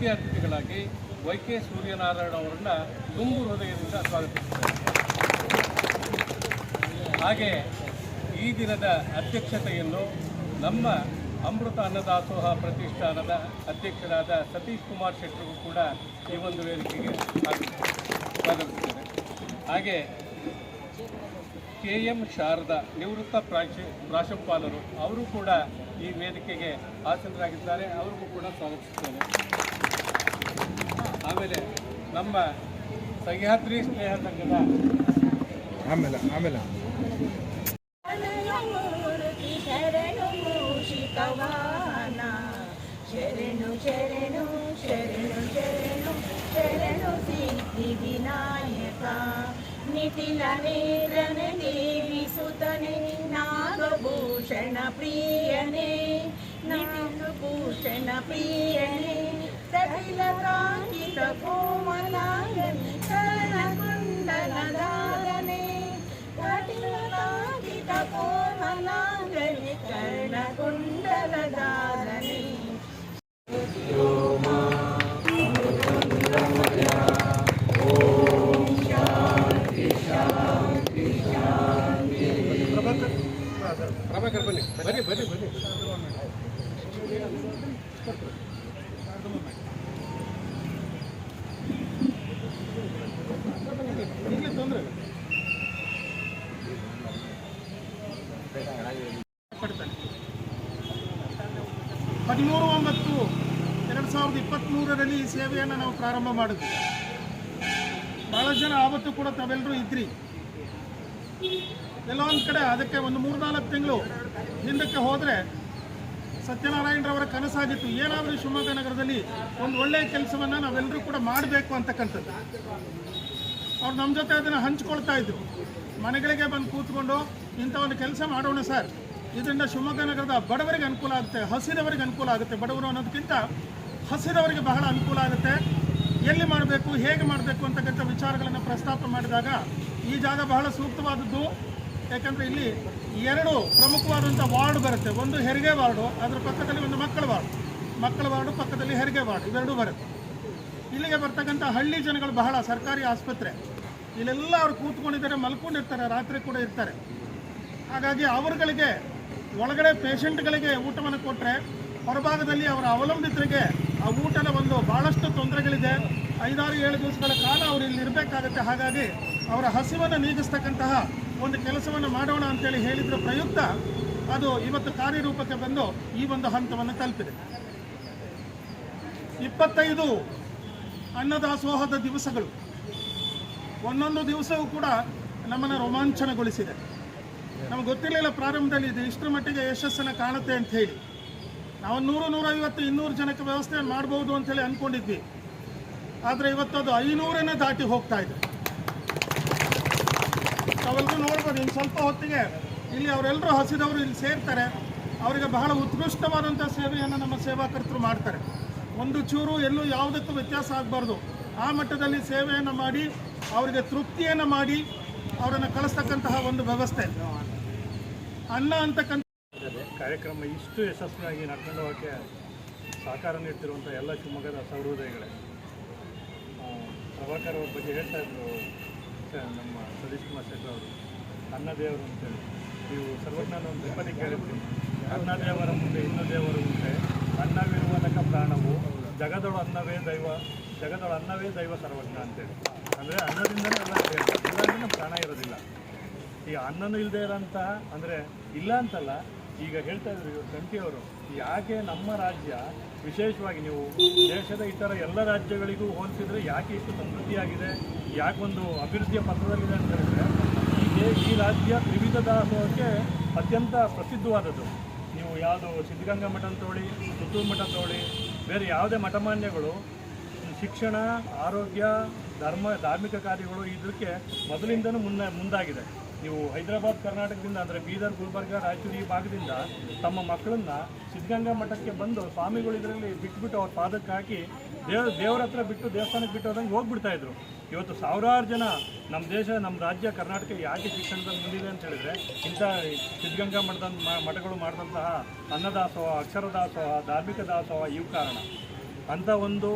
ಮುಖ್ಯ ಅತಿಥಿಗಳಾಗಿ Y K Suryanarayana ಅವರನ್ನು ತುಂಬು ಹೃದಯದಿಂದ ಸ್ವಾಗತಿಸುತ್ತೇನೆ. ಹಾಗೆ ಈ ದಿನದ ಅಧ್ಯಕ್ಷತೆಯನ್ನು ನಮ್ಮ ಅಮೃತ ಅನ್ನದಾಸೋಹ ಪ್ರತಿಷ್ಠಾನದ ಅಧ್ಯಕ್ಷರಾದ ಸತೀಶ್ ಕುಮಾರ್ ಶೆಟ್ಟರಿಗೂ ಕೂಡ ಈ ಒಂದು ವೇದಿಕೆಗೆ ಸ್ವಾಗತಿಸುತ್ತೇನೆ ಹಾಗೆ ಕೆ ಎಂ ಶಾರದಾ ನಿವೃತ್ತ ಪ್ರಾಶ್, ಪ್ರಾಶುಪಾಲರು, ಅವರು ಕೂಡ ಈ ವೇದಿಕೆಗೆ ಆಸನರಾಗಿದ್ದಾರೆ ಅವರಿಗೂ ಕೂಡ ಸ್ವಾಗತಿಸುತ್ತೇನೆ ಆಮೇಲೆ ನಮ್ಮ ಸಹ್ಯಾದ್ರಿ ಸ್ನೇಹ ಸಂಘದ ಆಮೇಲೆ ಆಮೇಲೆ. ಮೂರ್ತಿ ಶರಣು ಮೂಷಿಕವಾಹನ ಶರಣು ಶರಣು ಶರಣು ಶರಣು ಶರಣು ಸಿದ್ಧಿ ವಿನಾಯಕ ನಿಟಿಲ ನೇರನ ದೇವಿಸುತನೆ ನಾಗಭೂಷಣ ಪ್ರಿಯನೇ ನಾಗಭೂಷಣ ಪ್ರಿಯನೇ. కపిలతాకిత కోమలాయని కరణ కుండలధారణే కపిలతాకిత కోమలాయని కరణ కుండలధారణే ప్రభాకర్ బన్నీ బన్నీ బన్నీ బన్నీ ಹದಿಮೂರು ಒಂಬತ್ತು, ಎರಡು ಸಾವಿರದ ಇಪ್ಪತ್ತ್ಮೂರರಲ್ಲಿ ಈ ಸೇವೆಯನ್ನು ನಾವು ಪ್ರಾರಂಭ ಮಾಡಿದ್ವಿ. ಭಾಳ ಜನ ಆವತ್ತು ಕೂಡ ತಾವೆಲ್ಲರೂ ಇದ್ರಿ. ಕೆಲವೊಂದು ಒಂದು ಕಡೆ ಅದಕ್ಕೆ ಒಂದು ಮೂರ್ನಾಲ್ಕು ತಿಂಗಳು ಹಿಂದಕ್ಕೆ ಹೋದರೆ ಸತ್ಯನಾರಾಯಣರವರ ಕನಸಾಗಿತ್ತು. ಏನಾದರೂ ಶಿವಮೊಗ್ಗ ನಗರದಲ್ಲಿ ಒಂದು ಒಳ್ಳೆಯ ಕೆಲಸವನ್ನು ನಾವೆಲ್ಲರೂ ಕೂಡ ಮಾಡಬೇಕು ಅಂತಕ್ಕಂಥದ್ದು. ಅವ್ರು ನಮ್ಮ ಜೊತೆ ಅದನ್ನು ಹಂಚ್ಕೊಳ್ತಾ ಇದ್ರು. ಮನೆಗಳಿಗೆ ಬಂದು ಕೂತ್ಕೊಂಡು ಇಂಥ ಒಂದು ಕೆಲಸ ಮಾಡೋಣ ಸರ್. ಇದರಿಂದ ಶಿವಮೊಗ್ಗ ನಗರದ ಬಡವರಿಗೆ ಅನುಕೂಲ ಆಗುತ್ತೆ, ಹಸಿದವರಿಗೆ ಅನುಕೂಲ ಆಗುತ್ತೆ. ಬಡವರು ಅನ್ನೋದಕ್ಕಿಂತ ಹಸಿದವರಿಗೆ ಬಹಳ ಅನುಕೂಲ ಆಗುತ್ತೆ. ಎಲ್ಲಿ ಮಾಡಬೇಕು, ಹೇಗೆ ಮಾಡಬೇಕು ಅಂತಕ್ಕಂಥ ವಿಚಾರಗಳನ್ನು ಪ್ರಸ್ತಾಪ ಮಾಡಿದಾಗ ಈ ಜಾಗ ಬಹಳ ಸೂಕ್ತವಾದದ್ದು. ಯಾಕಂದರೆ ಇಲ್ಲಿ ಎರಡು ಪ್ರಮುಖವಾದಂಥ ವಾರ್ಡ್ ಬರುತ್ತೆ. ಒಂದು ಹೆರಿಗೆ ವಾರ್ಡು, ಅದರ ಪಕ್ಕದಲ್ಲಿ ಒಂದು ಮಕ್ಕಳ ವಾರ್ಡ್. ಮಕ್ಕಳ ವಾರ್ಡು ಪಕ್ಕದಲ್ಲಿ ಹೆರಿಗೆ ವಾರ್ಡ್, ಇವೆರಡೂ ಬರುತ್ತೆ. ಇಲ್ಲಿಗೆ ಬರ್ತಕ್ಕಂಥ ಹಳ್ಳಿ ಜನಗಳು ಬಹಳ, ಸರ್ಕಾರಿ ಆಸ್ಪತ್ರೆ. ಇಲ್ಲೆಲ್ಲ ಅವರು ಕೂತ್ಕೊಂಡಿದ್ದಾರೆ, ಮಲ್ಕೊಂಡಿರ್ತಾರೆ, ರಾತ್ರಿ ಕೂಡ ಇರ್ತಾರೆ. ಹಾಗಾಗಿ ಅವರುಗಳಿಗೆ ಒಳಗಡೆ ಪೇಷಂಟ್ಗಳಿಗೆ ಊಟವನ್ನು ಕೊಟ್ಟರೆ ಹೊರಭಾಗದಲ್ಲಿ ಅವರ ಅವಲಂಬಿತರಿಗೆ ಆ ಊಟದ ಒಂದು ಭಾಳಷ್ಟು ತೊಂದರೆಗಳಿದೆ. ಐದಾರು, ಏಳು ದಿವಸಗಳ ಕಾಲ ಅವರು ಇಲ್ಲಿ ಇರಬೇಕಾಗತ್ತೆ ಹಾಗಾಗಿ ಅವರ ಹಸಿವನ್ನು ನೀಗಿಸ್ತಕ್ಕಂತಹ ಒಂದು ಕೆಲಸವನ್ನು ಮಾಡೋಣ ಅಂತೇಳಿ ಹೇಳಿದ್ರ ಪ್ರಯುಕ್ತ ಅದು ಇವತ್ತು ಕಾರ್ಯರೂಪಕ್ಕೆ ಬಂದು ಈ ಒಂದು ಹಂತವನ್ನು ತಲುಪಿದೆ. ಇಪ್ಪತ್ತೈದು ಅನ್ನದಾಸೋಹದ ದಿವಸಗಳು. ಒಂದೊಂದು ದಿವಸವೂ ಕೂಡ ನಮ್ಮನ್ನು ರೋಮಾಂಚನಗೊಳಿಸಿದೆ. ನಮಗೆ ಗೊತ್ತಿರಲಿಲ್ಲ ಪ್ರಾರಂಭದಲ್ಲಿ ಇದು ಇಷ್ಟರ ಮಟ್ಟಿಗೆ ಯಶಸ್ಸನ್ನು ಕಾಣುತ್ತೆ ಅಂತ ಹೇಳಿ. ನಾವು ನೂರು, ನೂರೈವತ್ತು, ಇನ್ನೂರು ಜನಕ್ಕೆ ವ್ಯವಸ್ಥೆ ಮಾಡ್ಬೋದು ಅಂತೇಳಿ ಅಂದ್ಕೊಂಡಿದ್ವಿ ಆದರೆ ಇವತ್ತು ಅದು ದಾಟಿ ಹೋಗ್ತಾ ಇದೆ. ತಾವೆಲ್ಲರೂ ನೋಡ್ಬೋದು, ಇನ್ನು ಸ್ವಲ್ಪ ಹೊತ್ತಿಗೆ ಇಲ್ಲಿ ಅವರೆಲ್ಲರೂ ಹಸಿದವರು ಇಲ್ಲಿ ಸೇರ್ತಾರೆ. ಅವರಿಗೆ ಬಹಳ ಉತ್ಕೃಷ್ಟವಾದಂಥ ಸೇವೆಯನ್ನು ನಮ್ಮ ಸೇವಾಕರ್ತರು ಮಾಡ್ತಾರೆ. ಒಂದು ಚೂರು ಎಲ್ಲೂ ಯಾವುದಕ್ಕೂ ವ್ಯತ್ಯಾಸ ಆಗಬಾರ್ದು. ಆ ಮಟ್ಟದಲ್ಲಿ ಸೇವೆಯನ್ನು ಮಾಡಿ, ಅವರಿಗೆ ತೃಪ್ತಿಯನ್ನು ಮಾಡಿ, ಅವರನ್ನು ಕಳಿಸ್ತಕ್ಕಂತಹ ಒಂದು ವ್ಯವಸ್ಥೆ. ಅನ್ನ ಅಂತಕ್ಕಂಥ ಕಾರ್ಯಕ್ರಮ ಇಷ್ಟು ಯಶಸ್ವಿಯಾಗಿ ನಡ್ಕೊಂಡು ಹೋಗೋಕ್ಕೆ ಸಹಕಾರ ನೀಡ್ತಿರುವಂಥ ಎಲ್ಲ ಶಿವಮೊಗ್ಗದ ಸಹೃದಯಗಳೇ. ಪ್ರಭಾಕರ್ ಬಗ್ಗೆ ಹೇಳ್ತಾ ಇದ್ರು. ನಮ್ಮ ಸತೀಶ್ ಕುಮಾರ್ ಶೆಟ್ಟರ್ ಅವರು ಅನ್ನದೇವರು ಅಂತೇಳಿ ನೀವು ಸರ್ವಜ್ಞನ ಒಂದು ತ್ರಿಪದಿ ಕೇಳಿರ್ತೀನಿ ಅನ್ನದೇವರ ಮುಂದೆ ಇನ್ನು ದೇವರು ಉಂಟೆ ಅನ್ನವಿರುವುದಕ್ಕ ಪ್ರಾಣವು, ಜಗದೊಳ ಅನ್ನವೇ ದೈವ, ಜಗದೊಳ ಅನ್ನವೇ ದೈವ ಸರ್ವಜ್ಞ ಅಂತೇಳಿ ಅಂದರೆ ಅನ್ನದಿಂದಲೇ ಎಲ್ಲ ಸೇರುತ್ತೆ. ಇಲ್ಲ ಪ್ರಾಣ ಇರೋದಿಲ್ಲ. ಈ ಅನ್ನನೂ ಇಲ್ಲದೆ ಇರೋಂಥ ಅಂದರೆ ಇಲ್ಲ ಅಂತಲ್ಲ ಈಗ ಹೇಳ್ತಾ ಇದ್ರು ಇವರು ಕಂಠಿಯವರು ಯಾಕೆ ನಮ್ಮ ರಾಜ್ಯ, ವಿಶೇಷವಾಗಿ ನೀವು ದೇಶದ ಇತರ ಎಲ್ಲ ರಾಜ್ಯಗಳಿಗೂ ಹೋಲಿಸಿದ್ರೆ ಯಾಕೆ ಇಷ್ಟು ಸಮೃದ್ಧಿಯಾಗಿದೆ, ಯಾಕೆ ಒಂದು ಅಭಿವೃದ್ಧಿಯ ಪಥದಲ್ಲಿದೆ ಅಂತ ಹೇಳಿದ್ರೆ ಈ ಈ ರಾಜ್ಯ ತ್ರಿವಿಧ ದಾಸೋಹಕ್ಕೆ ಅತ್ಯಂತ ಪ್ರಸಿದ್ಧವಾದದ್ದು. ನೀವು ಯಾವುದು ಸಿದ್ಧಗಂಗಾ ಮಠ ತೋಳಿ, ಪುತ್ತೂರು ಮಠ ತೋಳಿ, ಬೇರೆ ಯಾವುದೇ ಮಠಮಾನ್ಯಗಳು, ಶಿಕ್ಷಣ, ಆರೋಗ್ಯ, ಧರ್ಮ, ಧಾರ್ಮಿಕ ಕಾರ್ಯಗಳು ಇದಕ್ಕೆ ಮೊದಲಿಂದನೂ ಮುನ್ನ, ಮುಂದಾಗಿದೆ. ನೀವು ಹೈದರಾಬಾದ್, ಕರ್ನಾಟಕದಿಂದ ಅಂದರೆ ಬೀದರ್, ಗುಲ್ಬರ್ಗ ರಾಯಚೂರು ಈ ಭಾಗದಿಂದ ತಮ್ಮ ಮಕ್ಕಳನ್ನು ಸಿದ್ಧಗಂಗಾ ಮಠಕ್ಕೆ ಬಂದು ಸ್ವಾಮಿಗಳು ಇದರಲ್ಲಿ ಬಿಟ್ಟುಬಿಟ್ಟು ಅವ್ರ ಪಾದಕ್ಕೆ ಹಾಕಿ ದೇವ, ದೇವರ ಹತ್ರ ಬಿಟ್ಟು ದೇವಸ್ಥಾನಕ್ಕೆ ಬಿಟ್ಟು ಹೋದಂಗೆ ಹೋಗ್ಬಿಡ್ತಾ ಇದ್ರು. ಇವತ್ತು ಸಾವಿರಾರು ಜನ ನಮ್ಮ ದೇಶ ನಮ್ಮ ರಾಜ್ಯ, ಕರ್ನಾಟಕ ಯಾಕೆ ಶಿಕ್ಷಣದಲ್ಲಿ ಮುಂದಿದೆ ಅಂತ ಹೇಳಿದ್ರೆ ಇಂಥ ಸಿದ್ಧಗಂಗಾ ಮಠದ ಮಠಗಳು ಮಾಡಿದಂತಹ ಅನ್ನದಾಸೋಹ, ಅಕ್ಷರದಾಸೋಹ, ಧಾರ್ಮಿಕ ದಾಸೋಹ ಇವು ಕಾರಣ. ಅಂಥ ಒಂದು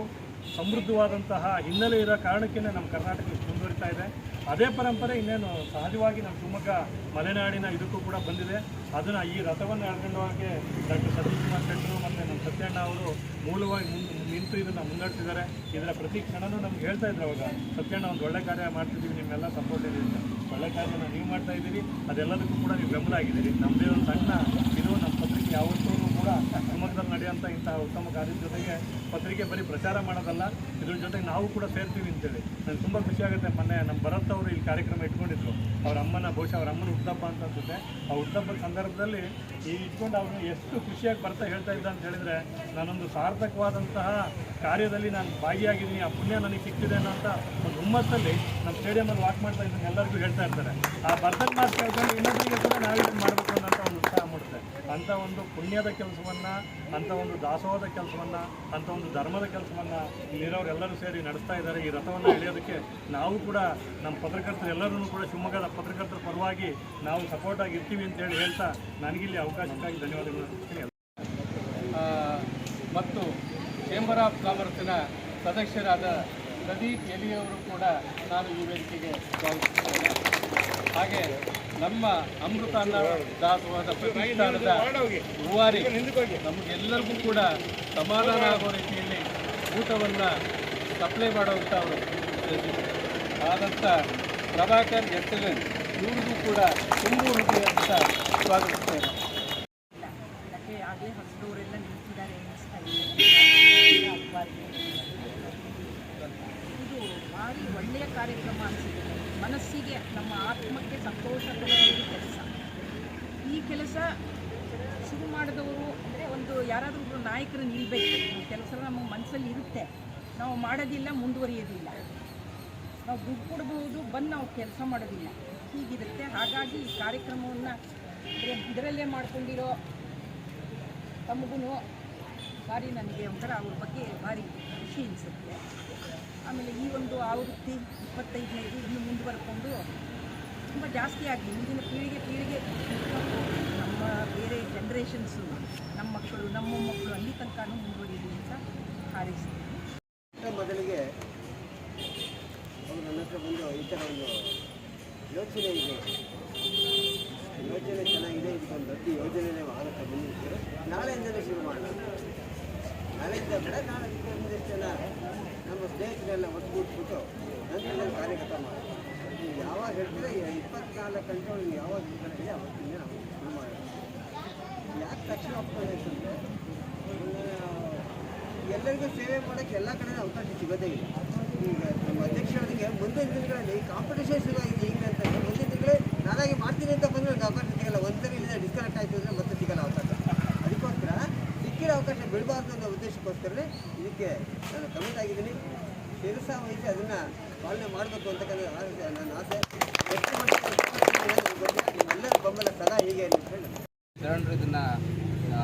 ಸಮೃದ್ಧವಾದಂತಹ ಹಿನ್ನೆಲೆ ಇರೋ ಕಾರಣಕ್ಕೇ ನಮ್ಮ ಕರ್ನಾಟಕ ಮುಂದುವರಿತಾ ಇದೆ. ಅದೇ ಪರಂಪರೆ ಇನ್ನೇನು ಸಹಜವಾಗಿ ನಮ್ಮ ಶಿವಮೊಗ್ಗ, ಮಲೆನಾಡಿನ ಇದಕ್ಕೂ ಕೂಡ ಬಂದಿದೆ. ಅದನ್ನು ಈ ರಥವನ್ನು ಎಳ್ಕೊಂಡು ಹೋಗೋಕ್ಕೆ ಡಾಕ್ಟರ್ ಸತೀಶ್ ಕುಮಾರ್ ಶೆಟ್ಟರು ಮತ್ತು ನಮ್ಮ ಸತ್ಯಣ್ಣ ಅವರು ಮೂಲವಾಗಿ ನಿಂತು ಇದನ್ನು ಮುನ್ನಡೆಸಿದ್ದಾರೆ ಇದರ ಪ್ರತಿ ಕ್ಷಣನೂ ನಮ್ಗೆ ಹೇಳ್ತಾ ಇದ್ರು ಅವಾಗ, ಸತ್ಯಣ್ಣ, ಒಂದು ಒಳ್ಳೆ ಕಾರ್ಯ ಮಾಡ್ತಿದ್ದೀವಿ, ನಿಮ್ಮೆಲ್ಲ ಸಪೋರ್ಟ್ ಇದೆ ಒಳ್ಳೆ ಕಾರ್ಯನ ನೀವು ಮಾಡ್ತಾ ಇದ್ದೀರಿ, ಅದೆಲ್ಲದಕ್ಕೂ ಕೂಡ ನೀವು ಬೆಂಬಲ ಆಗಿದ್ದೀರಿ. ನಮ್ಮದೇ ಒಂದು ಸಣ್ಣ ಇದು, ನಮ್ಮ ಪತ್ರಿಕೆ ಯಾವತ್ತೂ ಕೂಡ ಶಿವಮೊಗ್ಗದಲ್ಲಿ ನಡೆಯುವಂಥ ಇಂತಹ ಉತ್ತಮ ಕಾರ್ಯದ ಜೊತೆಗೆ ಪತ್ರಿಕೆ ಬರೀ ಪ್ರಚಾರ ಮಾಡೋದಲ್ಲ, ಇದ್ರ ಜೊತೆಗೆ ನಾವು ಕೂಡ ಸೇರ್ತೀವಿ ಅಂತೇಳಿ. ನನಗೆ ತುಂಬ ಖುಷಿ ಆಗುತ್ತೆ. ಮೊನ್ನೆ ನಮ್ಮ ಭರತ್ ಅವರು ಇಲ್ಲಿ ಕಾರ್ಯಕ್ರಮ ಇಟ್ಕೊಂಡಿದ್ರು. ಅವ್ರ ಅಮ್ಮನ, ಬಹುಶಃ ಅವ್ರ ಅಮ್ಮನ ಹುಟ್ಟಪ್ಪ ಅಂತ ಅನ್ಸುತ್ತೆ ಆ ಹುಟ್ಟಬ್ಬದ ಸಂದರ್ಭದಲ್ಲಿ ಈ ಇಟ್ಕೊಂಡು ಅವ್ರನ್ನ ಎಷ್ಟು ಖುಷಿಯಾಗಿ ಬರ್ತಾ ಹೇಳ್ತಾ ಇದ್ದ ಅಂತ ಹೇಳಿದ್ರೆ, ನಾನೊಂದು ಸಾರ್ಥಕವಾದಂತಹ ಕಾರ್ಯದಲ್ಲಿ ನಾನು ಭಾಗಿಯಾಗಿದ್ದೀನಿ. ಆ ಪುಣ್ಯ ನನಗೆ ಸಿಕ್ತಿದೆ ಅನ್ನೋ ಅಂತ ಒಂದು ಹುಮ್ಮಸ್ಸಲ್ಲಿ ನಮ್ಮ ಸ್ಟೇಡಿಯಮಲ್ಲಿ ವಾಕ್ ಮಾಡ್ತಾ ಇದ್ದೀನಿ ಎಲ್ಲರಿಗೂ ಹೇಳ್ತಾ ಇರ್ತಾರೆ. ಆ ಬರ್ದನ್ ಮಾಡ್ತಾ ಕೇಳ್ಕೊಂಡು ಇನ್ನೊಬ್ಬರಿಗೆ ಕೂಡ ನಾವಿದನ್ನು ಮಾಡಬೇಕು ಅನ್ನೋಂಥ ಅಂಥ ಒಂದು ಪುಣ್ಯದ ಕೆಲಸವನ್ನು ಅಂಥ ಒಂದು ದಾಸೋಹದ ಕೆಲಸವನ್ನು ಅಂಥ ಒಂದು ಧರ್ಮದ ಕೆಲಸವನ್ನು ಇಲ್ಲಿರೋರೆಲ್ಲರೂ ಸೇರಿ ನಡೆಸ್ತಾ ಇದ್ದಾರೆ. ಈ ರಥವನ್ನು ಎಳೆಯೋದಕ್ಕೆ ನಾವು ಕೂಡ ನಮ್ಮ ಪತ್ರಕರ್ತರೆಲ್ಲರೂ ಕೂಡ ಶಿವಮೊಗ್ಗದ ಪತ್ರಕರ್ತರ ಪರವಾಗಿ ನಾವು ಸಪೋರ್ಟ್ ಇರ್ತೀವಿ ಅಂತೇಳಿ ಹೇಳ್ತಾ ನನಗಿಲ್ಲಿ ಅವಕಾಶಕ್ಕಾಗಿ ಧನ್ಯವಾದಗಳು ಮತ್ತು ಚೇಂಬರ್ ಆಫ್ ಕಾಮರ್ಸಿನ ಸದಸ್ಯರಾದ ಪ್ರದೀಪ್ ಎಲಿಯವರು ಕೂಡ ನಾನು ಈ ವೇದಿಕೆಗೆ ಸ್ವಾಗತಿಸುತ್ತೇನೆ ಹಾಗೆ ನಮ್ಮ ಅಮೃತ ದಾಸವಾದ ಪ್ರತಿಷ್ಠಾನದ ರೂವಾರಿ ನಮಗೆಲ್ಲರಿಗೂ ಕೂಡ ಸಮಾಧಾನ ಆಗೋ ರೀತಿಯಲ್ಲಿ ಊಟವನ್ನು ಸಪ್ಲೈ ಮಾಡುವಂಥ ಅವರು ಆದಂಥ ಪ್ರಭಾಕರ್ ಎಕ್ಸಲೆನ್ಸ್ ಇವ್ರಿಗೂ ಕೂಡ ತುಂಬ ಹೃದಯ ಅಂತ ಸ್ವಾಗತಿಸ್ತೇನೆ ಅದಕ್ಕೆ ಆಗಲೇ ಹೊಸದವರೆಲ್ಲ ನಿಂತಿದ್ದಾರೆ ಅನ್ನಿಸ್ತಾ ಇದೆ ಅಪ್ಪಾರಿಗೆ. ಇದು ಭಾರಿ ಒಳ್ಳೆಯ ಕಾರ್ಯಕ್ರಮ ಅನಿಸಿದೆ ಮನಸ್ಸಿಗೆ ನಮ್ಮ ಆತ್ಮಕ್ಕೆ ಸಂತೋಷ ಕೊಡುವ ಕೆಲಸ ಈ ಕೆಲಸ ಶುರು ಮಾಡಿದವರು ಅಂದರೆ ಒಂದು ಯಾರಾದರೂ ಒಬ್ಬರು ನಾಯಕರು ನಿಲ್ಲಬೇಕು ಈ ಕೆಲಸ ನಮ್ಮ ಮನಸ್ಸಲ್ಲಿ ಇರುತ್ತೆ. ನಾವು ಮಾಡೋದಿಲ್ಲ, ಮುಂದುವರಿಯೋದಿಲ್ಲ. ನಾವು ದುಡ್ಡು ಕೊಡ್ಬೋದು, ಬಂದು ನಾವು ಕೆಲಸ ಮಾಡೋದಿಲ್ಲ. ಹೀಗಿರುತ್ತೆ. ಹಾಗಾಗಿ ಈ ಕಾರ್ಯಕ್ರಮವನ್ನು ಇದರಲ್ಲೇ ಮಾಡ್ಕೊಂಡಿರೋ ತಮಗೂ ಭಾರಿ ನನಗೆ ಒಂಥರ ಅವ್ರ ಬಗ್ಗೆ ಭಾರಿ ಖುಷಿ ಅನಿಸುತ್ತೆ. ಆಮೇಲೆ ಈ ಒಂದು ಆವೃತ್ತಿ ಇಪ್ಪತ್ತೈದನೇದು ಇನ್ನು ಮುಂದುವರ್ಕೊಂಡು ತುಂಬ ಜಾಸ್ತಿ ಆಗಲಿ ಮುಂದಿನ ಪೀಳಿಗೆ ಪೀಳಿಗೆ ನಮ್ಮ ಬೇರೆ ಜನ್ರೇಷನ್ಸು ನಮ್ಮ ಮಕ್ಕಳು ನಮ್ಮ ಮಕ್ಕಳು ಅಲ್ಲಿ ತನಕ ಮುಂದುವರಿಯಲಿ ಹಾರೈಸ್ತೀನಿ. ಮೊದಲಿಗೆ ಅವರು ನನ್ನ ಹತ್ರ ಬಂದು ಈ ಥರ ಒಂದು ಯೋಚನೆ ಇದೆ. ಯೋಜನೆ ಚೆನ್ನಾಗಿದೆ ಇದಕ್ಕೊಂದು ದೊಡ್ಡ ಯೋಜನೆನೇ ಆಗುತ್ತೆ ಬಂದಿದ್ದೀವಿ ನಾಳೆಯಿಂದಲೇ ಶುರು ಮಾಡೋಣ. ನಾಳೆಯಿಂದ ಬೇಡ ನಾಳೆ ಒಂದಿಷ್ಟು ಜನ ನಮ್ಮ ಸ್ನೇಹಿತರೆಲ್ಲ ಒಟ್ಟುಗೂಡ್ಬಿಟ್ಟು ನಂತರ ಕಾರ್ಯಗತ ಮಾಡೋಣ. ನೀವು ಯಾವಾಗ ಹೇಳ್ತೀರ ಇಪ್ಪತ್ನಾಲ್ಕು ಗಂಟೆ ನೀವು ಯಾವಾಗ ಇರ್ತಾರೆ ಅವತ್ತಿಂದ ನಾವು ಶುರು ಮಾಡೋಣ. ಯಾಕೆ ತಕ್ಷಣ ಒಪ್ಕೊಳ್ಳಿ ಅಂತಂದರೆ ಎಲ್ಲರಿಗೂ ಸೇವೆ ಮಾಡೋಕ್ಕೆ ಎಲ್ಲ ಕಡೆ ಅವಕಾಶ ಸಿಗೋದೇ ಇಲ್ಲ. ಈಗ ನಮ್ಮ ಅಧ್ಯಕ್ಷರಿಗೆ ಮುಂದಿನ ದಿನಗಳಲ್ಲಿ ಕಾಂಪಿಟೇಷನ್ ಶುರುವಾಗಿದೆ ಈಗ ಅಂತ ಮುಂದಿನ ತಿಂಗಳೇ ನಾನಾಗಿ ಮಾಡ್ತೀನಿ ಅಂತ ಬಂದರೆ ಒಂದು ಅವಕಾಶ ಸಿಗಲ್ಲ. ಇಲ್ಲಿಂದ ಡಿಸ್ಕನೆಕ್ಟ್ ಆಯಿತು ಅಂದರೆ ಮತ್ತೆ ಸಿಗಲ್ಲ ಅವಕಾಶ. ಅದಕ್ಕೋಸ್ಕರ ಸಿಕ್ಕಿರೋ ಅವಕಾಶ ಬಿಡಬಾರ್ದು ಅನ್ನೋ ಉದ್ದೇಶಕ್ಕೋಸ್ಕರನೇ ಇದಕ್ಕೆ ನಾನು ಕಮಿಟ್ ಆಗಿದ್ದೀನಿ. ಶಿರಸ ವಹಿಸಿ ಅದನ್ನು ಪಾಲನೆ ಮಾಡಬೇಕು ಅಂತಕ್ಕಂಥ ನನ್ನ ಆಸೆ ಎಷ್ಟು ಮಟ್ಟಿಗೆ ನಿಮ್ಮೆಲ್ಲರ ಬೆಂಬಲ ಸದಾ ಹೀಗೆ ಅಂತ ಹೇಳಿ ಶರಣರು ಇದನ್ನು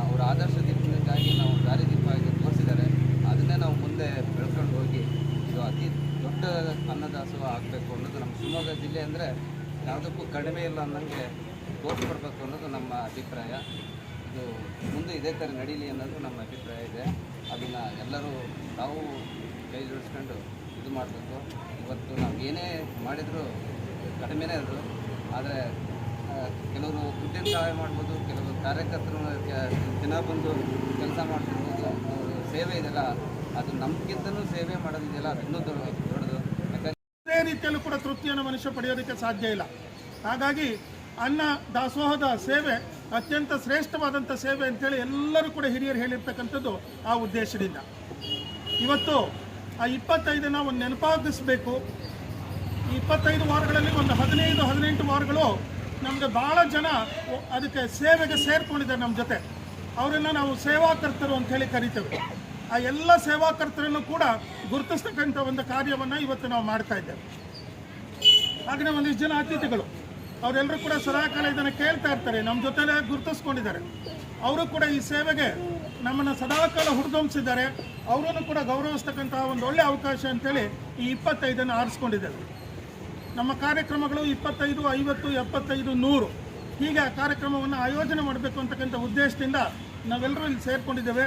ಅವರ ಆದರ್ಶ ದೀಪಕ್ಕಾಗಿ ನಾವು ದಾರಿದೀಪವಾಗಿ ತೋರಿಸಿದ್ದಾರೆ ಅದನ್ನೇ ನಾವು ಮುಂದೆ ಬೆಳ್ಕೊಂಡು ಹೋಗಿ ಇದು ಅತಿ ದೊಡ್ಡ ಅನ್ನದಾಸೋಹ ಆಗಬೇಕು ಅನ್ನೋದು ನಮ್ಮ ಶಿವಮೊಗ್ಗ ಜಿಲ್ಲೆ ಅಂದರೆ ಯಾವುದಕ್ಕೂ ಕಡಿಮೆ ಇಲ್ಲ ಅನ್ನೋಂಗೆ ತೋರಿಸ್ಕೊಡ್ಬೇಕು ಅನ್ನೋದು ನಮ್ಮ ಅಭಿಪ್ರಾಯ. ಇದು ಮುಂದೆ ಇದೇ ಥರ ನಡೀಲಿ ಅನ್ನೋದು ನಮ್ಮ ಅಭಿಪ್ರಾಯ ಇದೆ. ಅದನ್ನು ಎಲ್ಲರೂ ನಾವು ಕೈ ಜೋಡಿಸ್ಕೊಂಡು ಇದು ಮಾಡಬೇಕು. ಇವತ್ತು ನಾವು ಏನೇ ಮಾಡಿದರೂ ಕಡಿಮೆನೇ ಅದು. ಆದರೆ ಕೆಲವರು ದುಡ್ಡಿನ ಸಹಾಯ ಮಾಡ್ಬೋದು, ಕೆಲವರು ಕಾರ್ಯಕರ್ತರು ದಿನ ಬಂದು ಕೆಲಸ ಮಾಡ್ತಿರ್ಬೋದು. ಸೇವೆ ಇದೆಯಲ್ಲ, ಅದು ನಮಗಿಂತನೂ ಸೇವೆ ಮಾಡೋದಿದೆಯಲ್ಲ, ಅದು ಇನ್ನೂ ದೊಡ್ಡ ರೀತಿಯಲ್ಲೂ ಕೂಡ ತೃಪ್ತಿಯನ್ನು ಮನುಷ್ಯ ಪಡೆಯೋದಕ್ಕೆ ಸಾಧ್ಯ ಇಲ್ಲ. ಹಾಗಾಗಿ ಅನ್ನ ದಾಸೋಹದ ಸೇವೆ ಅತ್ಯಂತ ಶ್ರೇಷ್ಠವಾದಂಥ ಸೇವೆ ಅಂತೇಳಿ ಎಲ್ಲರೂ ಕೂಡ ಹಿರಿಯರು ಹೇಳಿರ್ತಕ್ಕಂಥದ್ದು ಆ ಉದ್ದೇಶದಿಂದ. ಇವತ್ತು ಆ ಇಪ್ಪತ್ತೈದನ್ನ ಒಂದು ನೆನಪಾಗಿಸ್ಬೇಕು ಇಪ್ಪತ್ತೈದು ವಾರಗಳಲ್ಲಿ ಒಂದು ಹದಿನೈದು, ಹದಿನೆಂಟು ವಾರಗಳು ನಮಗೆ ಭಾಳ ಜನ ಅದಕ್ಕೆ ಸೇವೆಗೆ ಸೇರ್ಕೊಂಡಿದ್ದಾರೆ ನಮ್ಮ ಜೊತೆ. ಅವರನ್ನು ನಾವು ಸೇವಾಕರ್ತರು ಅಂತ ಹೇಳಿ ಕರಿತೇವೆ. ಆ ಎಲ್ಲ ಸೇವಾಕರ್ತರನ್ನು ಕೂಡ ಗುರುತಿಸ್ತಕ್ಕಂಥ ಒಂದು ಕಾರ್ಯವನ್ನು ಇವತ್ತು ನಾವು ಮಾಡ್ತಾ ಇದ್ದೇವೆ. ಹಾಗೆಯೇ ಒಂದಿಷ್ಟು ಜನ ಅತಿಥಿಗಳು ಅವರೆಲ್ಲರೂ ಕೂಡ ಸದಾಕಾಲ ಇದನ್ನು ಕೇಳ್ತಾ ಇರ್ತಾರೆ ನಮ್ಮ ಜೊತೆಲೇ ಗುರುತಿಸ್ಕೊಂಡಿದ್ದಾರೆ. ಅವರು ಕೂಡ ಈ ಸೇವೆಗೆ ನಮ್ಮನ್ನು ಸದಾಕಾಲ ಹುರಿದುಂಬಿಸಿದ್ದಾರೆ ಅವರನ್ನು ಕೂಡ ಗೌರವಿಸ್ತಕ್ಕಂತಹ ಒಂದು ಒಳ್ಳೆಯ ಅವಕಾಶ ಅಂತೇಳಿ ಈ ಇಪ್ಪತ್ತೈದನ್ನು ಆರಿಸ್ಕೊಂಡಿದ್ದೇವೆ. ನಮ್ಮ ಕಾರ್ಯಕ್ರಮಗಳು ಇಪ್ಪತ್ತೈದು, ಐವತ್ತು, ಎಪ್ಪತ್ತೈದು, ನೂರು. ಹೀಗೆ ಆ ಕಾರ್ಯಕ್ರಮವನ್ನು ಆಯೋಜನೆ ಮಾಡಬೇಕು ಅಂತಕ್ಕಂಥ ಉದ್ದೇಶದಿಂದ ನಾವೆಲ್ಲರೂ ಇಲ್ಲಿ ಸೇರಿಕೊಂಡಿದ್ದೇವೆ.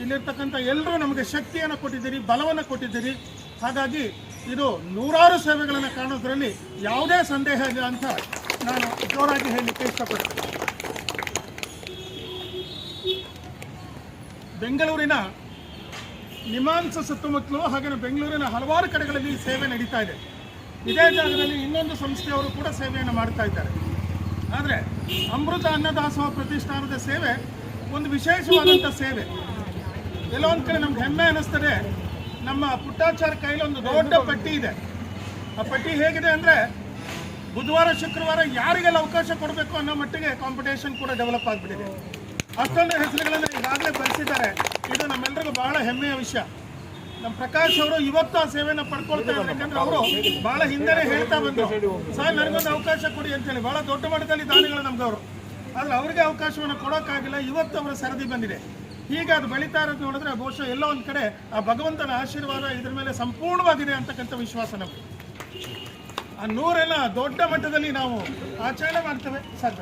ಇಲ್ಲಿರ್ತಕ್ಕಂಥ ಎಲ್ಲರೂ ನಮಗೆ ಶಕ್ತಿಯನ್ನು ಕೊಟ್ಟಿದ್ದೀರಿ, ಬಲವನ್ನು ಕೊಟ್ಟಿದ್ದೀರಿ. ಹಾಗಾಗಿ ಇದು ನೂರಾರು ಸೇವೆಗಳನ್ನು ಕಾಣೋದ್ರಲ್ಲಿ ಯಾವುದೇ ಸಂದೇಹ ಇಲ್ಲ ಅಂತ ನಾನು ಜೋರಾಗಿ ಹೇಳಲಿಕ್ಕೆ ಇಷ್ಟಪಡ್ತೀನಿ. ಬೆಂಗಳೂರಿನ ನಿಮಾಂಸ ಸುತ್ತಮುತ್ತಲು ಹಾಗೆ ಬೆಂಗಳೂರಿನ ಹಲವಾರು ಕಡೆಗಳಲ್ಲಿ ಸೇವೆ ನಡೀತಾ ಇದೆ. ಇದೇ ಜಾಗದಲ್ಲಿ ಇನ್ನೊಂದು ಸಂಸ್ಥೆಯವರು ಕೂಡ ಸೇವೆಯನ್ನು ಮಾಡ್ತಾ ಇದ್ದಾರೆ. ಆದರೆ ಅಮೃತ ಅನ್ನದಾಸೋಹ ಪ್ರತಿಷ್ಠಾನದ ಸೇವೆ ಒಂದು ವಿಶೇಷವಾದಂಥ ಸೇವೆ. ಒಂದು ಕಡೆ ನಮ್ಗೆ ಹೆಮ್ಮೆ ಅನ್ನಿಸ್ತದೆ ನಮ್ಮ ಪುಟ್ಟಾಚಾರ ಕೈಲಿ ಒಂದು ದೊಡ್ಡ ಪಟ್ಟಿ ಇದೆ. ಆ ಪಟ್ಟಿ ಹೇಗಿದೆ ಅಂದರೆ ಬುಧವಾರ, ಶುಕ್ರವಾರ ಯಾರಿಗೆಲ್ಲ ಅವಕಾಶ ಕೊಡಬೇಕು ಅನ್ನೋ ಮಟ್ಟಿಗೆ ಕಾಂಪಿಟೇಷನ್ ಕೂಡ ಡೆವಲಪ್ ಆಗಿಬಿಟ್ಟಿದೆ. ಅಷ್ಟೊಂದು ಹೆಸರುಗಳನ್ನು ಈಗಾಗಲೇ ಬರೆಸಿದ್ದಾರೆ ಇದು ನಮ್ಮೆಲ್ಲರಿಗೂ ಬಹಳ ಹೆಮ್ಮೆಯ ವಿಷಯ. ನಮ್ಮ ಪ್ರಕಾಶ್ ಅವರು ಇವತ್ತು ಆ ಸೇವೆಯನ್ನು ಪಡ್ಕೊಳ್ತಾ ಇದ್ದಾರೆ ಯಾಕಂದ್ರೆ ಅವರು ಬಹಳ ಹಿಂದೆನೇ ಹೇಳ್ತಾ ಬಂದರು. ಸರ್ ನನಗೊಂದು ಅವಕಾಶ ಕೊಡಿ ಅಂತೇಳಿ. ಬಹಳ ದೊಡ್ಡ ಮಟ್ಟದಲ್ಲಿ ದಾನಿಗಳು ನಮ್ಗೆ ಅವರು. ಆದರೆ ಅವರಿಗೆ ಅವಕಾಶವನ್ನು ಕೊಡೋಕ್ಕಾಗಿಲ್ಲ. ಇವತ್ತು ಅವರ ಸರದಿ ಬಂದಿದೆ. ಹೀಗೆ ಅದು ಬೆಳೀತಾ ಇರೋದು ನೋಡಿದ್ರೆ ಬಹುಶಃ ಎಲ್ಲೋ ಒಂದು ಕಡೆ ಆ ಭಗವಂತನ ಆಶೀರ್ವಾದ ಇದ್ರ ಮೇಲೆ ಸಂಪೂರ್ಣವಾಗಿದೆ ಅಂತಕ್ಕಂಥ ವಿಶ್ವಾಸ ನಮಗೆ. ಆ ನೂರೆಲ್ಲ ದೊಡ್ಡ ಮಟ್ಟದಲ್ಲಿ ನಾವು ಆಚರಣೆ ಮಾಡ್ತೇವೆ. ಸರ್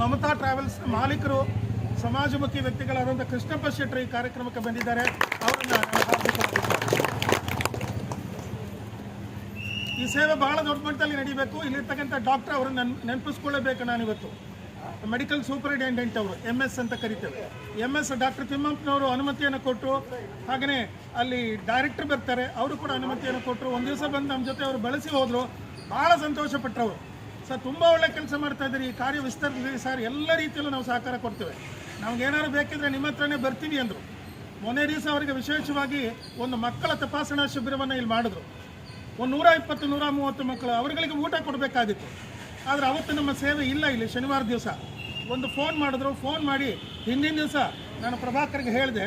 ಮಮತಾ ಟ್ರಾವೆಲ್ಸ್ ಮಾಲೀಕರು, ಸಮಾಜಮುಖಿ ವ್ಯಕ್ತಿಗಳಾದಂಥ ಕೃಷ್ಣಪ್ಪ ಶೆಟ್ಟರು ಈ ಕಾರ್ಯಕ್ರಮಕ್ಕೆ ಬಂದಿದ್ದಾರೆ. ಅವರನ್ನು ನಾನು ಈ ಸೇವೆ ಬಹಳ ದೊಡ್ಡ ಮಟ್ಟದಲ್ಲಿ ನಡೀಬೇಕು. ಇಲ್ಲಿರ್ತಕ್ಕಂಥ ಡಾಕ್ಟರ್ ಅವರನ್ನು ನೆನಪಿಸ್ಕೊಳ್ಳೇಬೇಕು ನಾನಿವತ್ತು. ಮೆಡಿಕಲ್ ಸೂಪರಿಂಟೆಂಡೆಂಟ್ ಅವರು ಎಂ ಎಸ್ ಅಂತ ಕರಿತೇವೆ. ಎಂ ಎಸ್ ಡಾಕ್ಟರ್ ತಿಮ್ಮಪ್ಪನವರು ಅನುಮತಿಯನ್ನು ಕೊಟ್ಟರು ಹಾಗೆಯೇ ಅಲ್ಲಿ ಡೈರೆಕ್ಟರ್ ಬರ್ತಾರೆ, ಅವರು ಕೂಡ ಅನುಮತಿಯನ್ನು ಕೊಟ್ಟರು. ಒಂದು ದಿವಸ ಬಂದು ನಮ್ಮ ಜೊತೆ ಅವರು ಬಳಸಿ ಹೋದರು, ಭಾಳ ಸಂತೋಷ ಪಟ್ಟರು ಸರ್ ತುಂಬ ಒಳ್ಳೆ ಕೆಲಸ ಮಾಡ್ತಾ ಇದ್ದೀರಿ, ಈ ಕಾರ್ಯ ವಿಸ್ತರಿಸಿದ್ರಿ ಸರ್, ಎಲ್ಲ ರೀತಿಯಲ್ಲೂ ನಾವು ಸಹಕಾರ ಕೊಡ್ತೇವೆ. ನಮಗೇನಾದ್ರು ಬೇಕಿದ್ರೆ ನಿಮ್ಮ ಹತ್ರನೇ ಬರ್ತೀವಿ ಅಂದರು. ಮೊನ್ನೆ ದಿವಸ ಅವರಿಗೆ ವಿಶೇಷವಾಗಿ ಒಂದು ಮಕ್ಕಳ ತಪಾಸಣಾ ಶಿಬಿರವನ್ನು ಇಲ್ಲಿ ಮಾಡಿದ್ರು. ಒಂದು ನೂರ ಇಪ್ಪತ್ತು, ನೂರ ಮೂವತ್ತು ಮಕ್ಕಳು, ಅವರುಗಳಿಗೆ ಊಟ ಕೊಡಬೇಕಾಗಿತ್ತು. ಆದರೆ ಅವತ್ತು ನಮ್ಮ ಸೇವೆ ಇಲ್ಲ ಇಲ್ಲಿ ಶನಿವಾರ ದಿವಸ. ಒಂದು ಫೋನ್ ಮಾಡಿದ್ರು ಫೋನ್ ಮಾಡಿ ಹಿಂದಿನ ದಿವಸ ನಾನು ಪ್ರಭಾಕರ್ಗೆ ಹೇಳಿದೆ.